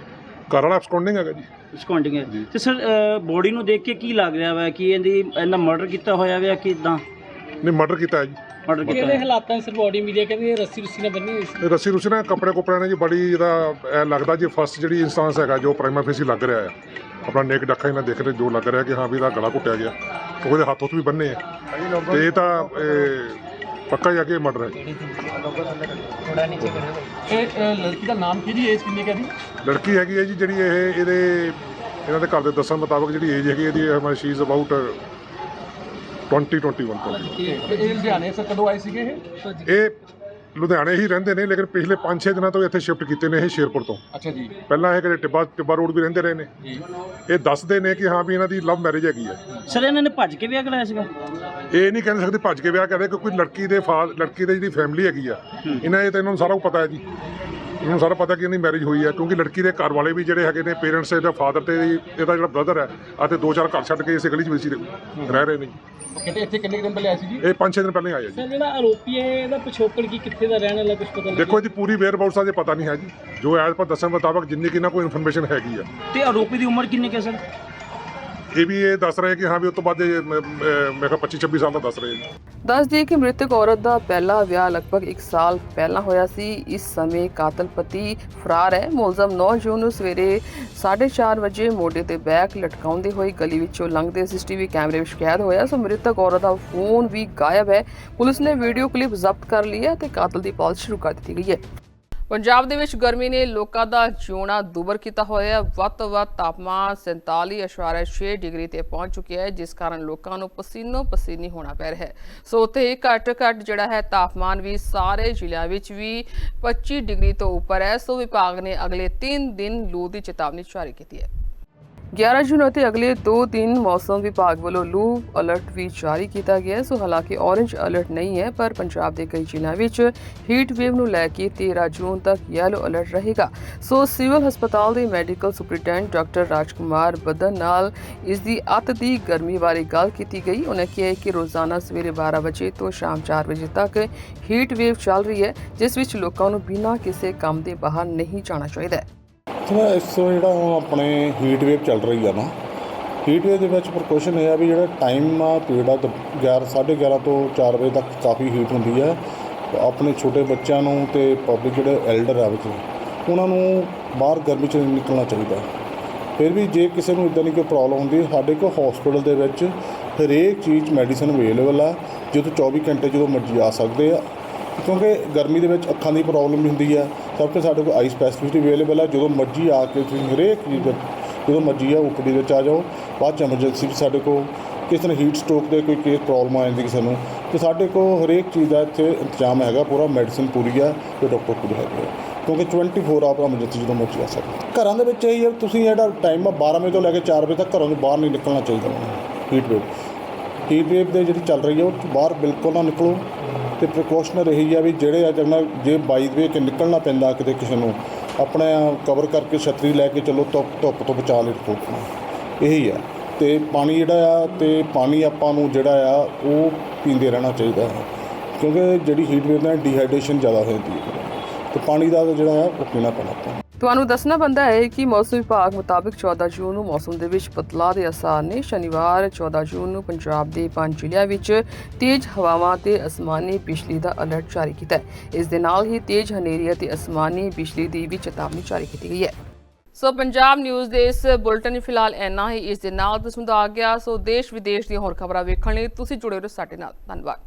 ਘਰ ਵਾਲਾ absconding ਹੈਗਾ ਜੀ। ਸਕਾਉਂਡਿੰਗ ਹੈ। ਤੇ ਸਰ ਬੋਡੀ ਨੂੰ ਦੇਖ ਕੇ ਕੀ ਲੱਗ ਰਿਹਾ ਵਾ ਕਿ ਇਹਦੀ ਇਹਨਾਂ ਮਰਡਰ ਕੀਤਾ ਹੋਇਆ ਵਾ ਕਿ ਇਦਾਂ ਨੇ ਮਰਡਰ ਕੀਤਾ ਹੈ ਜੀ। ਮਰਡਰ ਕੀਤਾ ਕਿਹੜੇ ਹੋਇਆ? ਹਾਲਾਤਾਂ 'ਚ ਬੋਡੀ ਮਿਲੀ ਕਹਿੰਦੇ ਇਹ ਰੱਸੀ ਰੁੱਸੀ ਨਾਲ ਬੰਨੀ ਹੋਈ ਸੀ। ਇਹ ਰੱਸੀ ਰੁਸੀ ਨਾਲ ਕੱਪੜੇ ਕੁਪੜਿਆਂ ਨੇ ਜੀ ਬੜੀ ਇਹਦਾ ਇਹ ਲੱਗਦਾ ਜੀ ਫਸਟ ਜਿਹੜੀ ਇਨਸਟੈਂਸ ਹੈਗਾ ਜੋ ਪ੍ਰਾਈਮਾ ਫੇਸੀ ਲੱਗ ਰਿਹਾ ਆ। ਆਪਣਾ ਨੇਕ ਡੱਖਾ ਇਹਨਾਂ ਦੇਖ ਰਹੇ ਜੋ ਲੱਗ ਰਿਹਾ ਕਿ ਹਾਂ ਵੀ ਇਹਦਾ ਗਲਾ ਘੁੱਟਿਆ ਗਿਆ। ਉਹਦੇ ਹੱਥ ਹੁੱਥ ਵੀ ਬੰਨੇ ਆ। ਤੇ ਇਹ ਤਾਂ ਇਹ ਕਿ ਇਹ ਮਰਡਰ ਹੈ। ਇਹ ਲੜਕੀ ਦਾ ਨਾਮ ਕੀ ਜੀ ਏਜ ਕਿੰਨੀ ਕਹਦੀ ਲੜਕੀ ਹੈਗੀ ਹੈ ਜੀ ਜਿਹੜੀ ਇਹ ਇਹਦੇ ਇਹਨਾਂ ਦੇ ਘਰ ਦੇ ਦੱਸਣ ਮੁਤਾਬਕ ਜਿਹੜੀ ਏਜ ਹੈਗੀ ਇਹਦੀ ਹਮਾਰੀ ਸ਼ੀ ਇਜ਼ ਅਬਾਊਟ 20 21 ਤੋਂ। ਇਹ ਲੁਧਿਆਣੇ ਸੇ ਕਦੋਂ ਆਏ ਸੀਗੇ ਇਹ? ਇਹ ਲੁਧਿਆਣੇ ਹੀ ਰਹਿੰਦੇ ਨੇ ਲੇਕਿਨ ਪਿਛਲੇ 5-6 ਦਿਨਾਂ ਤੋਂ ਇੱਥੇ ਸ਼ਿਫਟ ਕੀਤੇ ਨੇ ਇਹ ਸ਼ੇਰਪੁਰ ਤੋਂ। ਅੱਛਾ ਜੀ। ਪਹਿਲਾਂ ਇਹ ਕਿਤੇ ਟਿੱਬਾ ਟਿੱਬਾ ਰੋਡ ਵੀ ਰਹਿੰਦੇ ਰਹੇ ਨੇ। ਇਹ ਦੱਸਦੇ ਨੇ ਕਿ ਹਾਂ ਵੀ ਇਹਨਾਂ ਦੀ ਲਵ ਮੈਰਿਜ ਹੈਗੀ ਹੈ ਸਰ ਇਹਨਾਂ ਨੇ ਭੱਜ ਕੇ ਵਿਆਹ ਕਰਾਇਆ ਸੀਗਾ? ਇਹ ਨਹੀਂ ਕਹਿ ਸਕਦੇ ਭੱਜ ਕੇ ਵਿਆਹ ਕਰਦੇ ਕਿ ਕੋਈ ਲੜਕੀ ਦੇ ਫਾ ਲੜਕੀ ਦੇ ਜਿਹੜੀ ਫੈਮਿਲੀ ਹੈਗੀ ਆ ਇਹਨਾਂ ਇਹ ਤਾਂ ਇਹਨਾਂ ਨੂੰ ਸਾਰਾ ਕੁਝ ਪਤਾ ਹੈ ਜੀ। ਇਹਨਾਂ ਸਾਰਾ ਪਤਾ ਕਿ ਇਹਦੀ ਮੈਰਿਜ ਹੋਈ ਹੈ ਕਿਉਂਕਿ ਲੜਕੀ ਦੇ ਘਰ ਵਾਲੇ ਵੀ ਜਿਹੜੇ ਹੈਗੇ ਨੇ ਪੇਰੈਂਟਸ ਇਹਦਾ ਫਾਦਰ ਤੇ ਇਹਦਾ ਜਿਹੜਾ ਬ੍ਰਦਰ ਹੈ ਅਤੇ ਦੋ ਚਾਰ ਘਰ ਛੱਡ ਕੇ ਇਸੇ ਗਲੀ 'ਚ ਵਸੀ ਰਹਿ ਰਹੇ ਨੇ ਜੀ। ਕਹਿੰਦੇ ਇੱਥੇ ਕਿੰਨੇ ਦਿਨ ਪਹਿਲੇ ਆਏ ਸੀ ਜੀ? ਇਹ 5-6 ਦਿਨ ਪਹਿਲਾਂ ਹੀ ਆਏ ਆ ਜੀ। ਸਰ ਜਿਹੜਾ ਆਰੋਪੀ ਹੈ ਇਹਦਾ ਪਿਛੋਕੜ ਕੀ ਕਿੱਥੇ ਦਾ ਰਹਿਣ ਵਾਲਾ ਕੁਝ ਪਤਾ ਨਹੀਂ ਦੇਖੋ ਇਹਦੀ ਪੂਰੀ ਵੇਅਰ ਅਬਾਊਟਸ ਅਜੇ ਪਤਾ ਨਹੀਂ ਹੈ ਜੀ। ਜੋ ਐਜ਼ ਪਰ ਦੱਸਣ ਮੁਤਾਬਕ ਜਿੰਨੀ ਕਿ ਇਹਨਾਂ ਕੋਈ ਇਨਫੋਰਮੇਸ਼ਨ ਹੈਗੀ ਆ। ਤੇ ਆਰੋਪੀ ਦੀ ਉਮਰ ਕਿੰਨੀ ਕੁ ਹੈ ਸਰ? ਇਹ ਵੀ ਇਹ ਦੱਸ ਰਹੇ ਕਿ ਹਾਂ ਵੀ ਉਸ ਤੋਂ ਬਾਅਦ ਇਹ, ਮ- ਮ- ਮੈਂ ਕਿਹਾ 25 26 ਸਾਲ ਦਾ ਦੱਸ ਰਹੇ ਜੀ। ਦੱਸ ਦਈਏ ਕਿ ਮ੍ਰਿਤਕ ਔਰਤ ਦਾ ਪਹਿਲਾ ਵਿਆਹ ਲਗਭਗ 1 ਸਾਲ ਪਹਿਲਾਂ ਹੋਇਆ ਸੀ। ਇਸ ਸਮੇਂ ਕਾਤਲ ਪਤੀ ਫਰਾਰ ਹੈ। ਮੁਲਜ਼ਮ 9 ਜੂਨ ਨੂੰ ਸਵੇਰੇ 4:30 ਵਜੇ ਮੋਢੇ ਤੇ ਬੈਗ ਲਟਕਾਉਂਦੇ ਹੋਏ ਗਲੀ ਵਿੱਚੋਂ ਲੰਘਦੇ ਸੀਸੀਟੀਵੀ ਕੈਮਰੇ ਵਿੱਚ ਕੈਦ ਹੋਇਆ। ਸੋ ਮ੍ਰਿਤਕ ਔਰਤ ਦਾ ਫੋਨ ਵੀ ਗਾਇਬ ਹੈ। ਪੁਲਿਸ ਨੇ ਵੀਡੀਓ ਕਲਿੱਪ ਜ਼ਬਤ ਕਰ ਲਈ ਹੈ ਤੇ ਕਾਤਲ ਦੀ ਪਾਲ ਸ਼ੁਰੂ ਕਰ ਦਿੱਤੀ ਗਈ ਹੈ। ਪੰਜਾਬ ਦੇ ਵਿੱਚ ਗਰਮੀ ਨੇ ਲੋਕਾਂ ਦਾ ਜਿਉਣਾ ਦੁਬਰ ਕੀਤਾ ਹੋਇਆ ਹੈ। ਵੱਧ ਤੋਂ ਵੱਧ ਤਾਪਮਾਨ 47.6 ਡਿਗਰੀ ਤੇ ਪਹੁੰਚ ਚੁੱਕਿਆ ਹੈ, ਜਿਸ ਕਾਰਨ ਲੋਕਾਂ ਨੂੰ ਪਸੀਨੋ ਪਸੀਨੀ ਹੋਣਾ ਪੈ ਰਿਹਾ ਹੈ। ਸੋ ਉੱਥੇ ਹੀ ਘੱਟ ਘੱਟ ਜਿਹੜਾ ਹੈ, ਤਾਪਮਾਨ ਵੀ ਸਾਰੇ ਜ਼ਿਲ੍ਹਿਆਂ ਵਿੱਚ ਵੀ 25 ਡਿਗਰੀ ਤੋਂ ਉੱਪਰ ਹੈ। ਸੋ ਵਿਭਾਗ ਨੇ ਅਗਲੇ 3 ਦਿਨ ਲੂ ਦੀ ਚੇਤਾਵਨੀ ਜਾਰੀ ਕੀਤੀ ਹੈ। 11 ਜੂਨ ਅਤੇ ਅਗਲੇ 2 ਦਿਨ ਮੌਸਮ ਵਿਭਾਗ ਵੱਲੋਂ ਲੂ ਅਲਰਟ ਵੀ ਜਾਰੀ ਕੀਤਾ ਗਿਆ ਹੈ। ਸੋ ਹਾਲਾਂਕਿ ਔਰੇਂਜ ਅਲਰਟ ਨਹੀਂ ਹੈ, ਪਰ ਪੰਜਾਬ ਦੇ ਕਈ ਜ਼ਿਲ੍ਹਿਆਂ ਵਿੱਚ ਹੀਟ ਵੇਵ ਨੂੰ ਲੈ ਕੇ 13 ਜੂਨ ਤੱਕ ਯੈਲੋ ਅਲਰਟ ਰਹੇਗਾ। ਸੋ ਸਿਵਲ ਹਸਪਤਾਲ ਦੇ ਮੈਡੀਕਲ ਸੁਪਰਡੈਂਟ ਡਾਕਟਰ ਰਾਜਕੁਮਾਰ ਬਦਨ ਨਾਲ ਇਸ ਦੀ ਅਤ ਦੀ ਗਰਮੀ ਬਾਰੇ ਗੱਲ ਕੀਤੀ ਗਈ। ਉਹਨਾਂ ਕਿਹਾ ਕਿ ਰੋਜ਼ਾਨਾ ਸਵੇਰੇ 12 ਵਜੇ ਤੋਂ ਸ਼ਾਮ 4 ਵਜੇ ਤੱਕ ਹੀਟ ਵੇਵ ਚੱਲ ਰਹੀ ਹੈ, ਜਿਸ ਵਿੱਚ ਲੋਕਾਂ ਨੂੰ ਬਿਨਾਂ ਕਿਸੇ ਕੰਮ ਦੇ ਬਾਹਰ ਨਹੀਂ ਜਾਣਾ ਚਾਹੀਦਾ ਹੈ। ਥੋੜਾ ਇਸ ਤੋਂ ਜਿਹੜਾ ਹੁਣ ਆਪਣੇ ਹੀਟ ਵੇਵ ਚੱਲ ਰਹੀ ਆ ਨਾ ਹੀਟ ਵੇਵ ਦੇ ਵਿੱਚ ਪ੍ਰਕੋਸ਼ਨ ਇਹ ਆ ਵੀ ਜਿਹੜਾ ਟਾਈਮ ਆ ਪੀਰੀਅਡ ਆ 11 11:30 ਤੋਂ 4 ਵਜੇ ਤੱਕ ਕਾਫੀ ਹੀਟ ਹੁੰਦੀ ਆ। ਆਪਣੇ ਛੋਟੇ ਬੱਚਿਆਂ ਨੂੰ ਤੇ ਪਬਲਿਕ ਜਿਹੜੇ ਐਲਡਰ ਆ ਵਿੱਚ, ਉਹਨਾਂ ਨੂੰ ਬਾਹਰ ਗਰਮੀ 'ਚ ਨਹੀਂ ਨਿਕਲਣਾ ਚਾਹੀਦਾ। ਫਿਰ ਵੀ ਜੇ ਕਿਸੇ ਨੂੰ ਇਦਾਂ ਦੀ ਕੋਈ ਪ੍ਰੋਬਲਮ ਹੁੰਦੀ, ਸਾਡੇ ਕੋਲ ਹਸਪੀਟਲ ਦੇ ਵਿੱਚ ਹਰੇਕ ਚੀਜ਼ ਮੈਡੀਸਨ ਅਵੇਲੇਬਲ ਆ, ਜਦੋਂ 24 ਘੰਟੇ ਜਦੋਂ ਮਰਜ਼ੀ ਆ ਸਕਦੇ ਆ, ਕਿਉਂਕਿ ਗਰਮੀ ਦੇ ਵਿੱਚ ਅੱਖਾਂ ਦੀ ਪ੍ਰੋਬਲਮ ਵੀ ਹੁੰਦੀ ਆ ਸਭ ਤੋਂ ਸਾਡੇ ਕੋਲ ਆਈ ਸਪੈਸ਼ਲਿਸਟ ਅਵੇਲੇਬਲ ਆ। ਜਦੋਂ ਮਰਜ਼ੀ ਆ ਕੇ ਤੁਸੀਂ ਹਰੇਕ ਚੀਜ਼ ਜਦੋਂ ਮਰਜ਼ੀ ਆ ਓਪੀਡੀ ਵਿੱਚ ਆ ਜਾਓ। ਬਾਅਦ ਚ ਐਮਰਜੈਂਸੀ ਵੀ ਸਾਡੇ ਕੋਲ ਕਿਸੇ ਤਰ੍ਹਾਂ ਹੀਟ ਸਟ੍ਰੋਕ ਦੇ ਕੋਈ ਕੇਸ ਪ੍ਰੋਬਲਮ ਆ ਜਾਂਦੀ ਕਿਸੇ ਨੂੰ, ਤੇ ਸਾਡੇ ਕੋਲ ਹਰੇਕ ਚੀਜ਼ ਦਾ ਇੱਥੇ ਇੰਤਜ਼ਾਮ ਹੈਗਾ। ਪੂਰਾ ਮੈਡੀਸਿਨ ਪੂਰੀ ਆ ਤੇ ਡਾਕਟਰ ਪੂਰੇ ਹੈਗੇ ਆ। ਕਿਉਂਕਿ 24 ਆਵਰ ਐਮਰਜੈਂਸੀ ਜਦੋਂ ਮਰਜ਼ੀ ਆ ਸਕਦੀ। ਘਰਾਂ ਦੇ ਵਿੱਚ ਇਹ ਹੈ ਤੁਸੀਂ ਜਿਹੜਾ ਟਾਈਮ ਆ 12 ਵਜੇ ਤੋਂ ਲੈ ਕੇ 4 ਵਜੇ ਤੱਕ ਘਰੋਂ ਤੋਂ ਬਾਹਰ ਨਹੀਂ ਨਿਕਲਣਾ ਚਾਹੀਦਾ। ਹੀਟ ਵੇਵ ਹੀਟ ਵੇਵ ਦੇ ਜਿਹੜੀ ਚੱਲ ਰਹੀ ਹੈ ਉਹ ਬਾਹਰ ਬਿਲਕੁਲ ਨਾ ਨਿਕਲੋ। ਤੇ ਪ੍ਰੀਕਾਸ਼ਨਰ ਇਹੀ ਆ ਵੀ ਜਿਹੜੇ ਅੱਜ ਨਾ ਜੇ ਬਾਈ ਦੇ ਕਿ ਨਿਕਲਣਾ ਪੈਂਦਾ ਕਿਤੇ ਕਿਸੇ ਨੂੰ, ਆਪਣਾ ਕਵਰ ਕਰਕੇ ਛਤਰੀ ਲੈ ਕੇ ਚੱਲੋ, ਧੁੱਪ ਧੁੱਪ ਤੋਂ ਬਚਾ ਲਈ ਫੋਕ ਇਹੀ ਆ। ਤੇ ਪਾਣੀ ਜਿਹੜਾ ਆ, ਤੇ ਪਾਣੀ ਆਪਾਂ ਨੂੰ ਜਿਹੜਾ ਆ, ਉਹ ਪੀਂਦੇ ਰਹਿਣਾ ਚਾਹੀਦਾ ਹੈ। ਕਿਉਂਕਿ ਜਿਹੜੀ ਹੀਟ ਵੇਵ ਨਾਲ ਡੀਹਾਈਡਰੇਸ਼ਨ ਜ਼ਿਆਦਾ ਹੋ ਜਾਂਦੀ ਹੈ। ਤੇ ਪਾਣੀ ਦਾ ਜਿਹੜਾ ਆ, ਉਹ ਪੀਣਾ ਪੈਣਾ। ਤੁਹਾਨੂੰ ਦੱਸਣਾ ਬੰਦਾ ਹੈ ਕਿ ਮੌਸਮ ਵਿਭਾਗ ਮੁਤਾਬਕ 14 ਜੂਨ ਨੂੰ ਮੌਸਮ ਦੇ ਵਿੱਚ ਬਦਲਾਅ ਦੇ ਅਸਾਰ ਨੇ। ਸ਼ਨੀਵਾਰ 14 ਜੂਨ ਨੂੰ ਪੰਜਾਬ ਦੇ ਪੰਜ ਜ਼ਿਲ੍ਹਿਆਂ ਵਿੱਚ ਤੇਜ਼ ਹਵਾਵਾਂ ਤੇ ਅਸਮਾਨੀ ਬਿਜਲੀ ਦਾ ਅਲਰਟ ਜਾਰੀ ਕੀਤਾ ਹੈ। ਇਸ ਦੇ ਨਾਲ ਹੀ ਤੇਜ਼ ਹਨੇਰੀ ਅਤੇ ਅਸਮਾਨੀ ਬਿਜਲੀ ਦੀ ਵੀ ਚੇਤਾਵਨੀ ਜਾਰੀ ਕੀਤੀ ਗਈ ਹੈ। ਸੋ ਪੰਜਾਬ ਨਿਊਜ਼ ਦੇ ਇਸ ਬੁਲਟਨ ਫਿਲਹਾਲ ਇੰਨਾ ਹੀ। ਇਸ ਦੇ ਨਾਲ ਤੁਸੀਂ ਆ ਗਿਆ, ਸੋ ਦੇਸ਼ ਵਿਦੇਸ਼ ਦੀਆਂ ਹੋਰ ਖਬਰਾਂ ਵੇਖਣ ਲਈ ਤੁਸੀਂ ਜੁੜੇ ਰਹੋ ਸਾਡੇ ਨਾਲ। ਧੰਨਵਾਦ।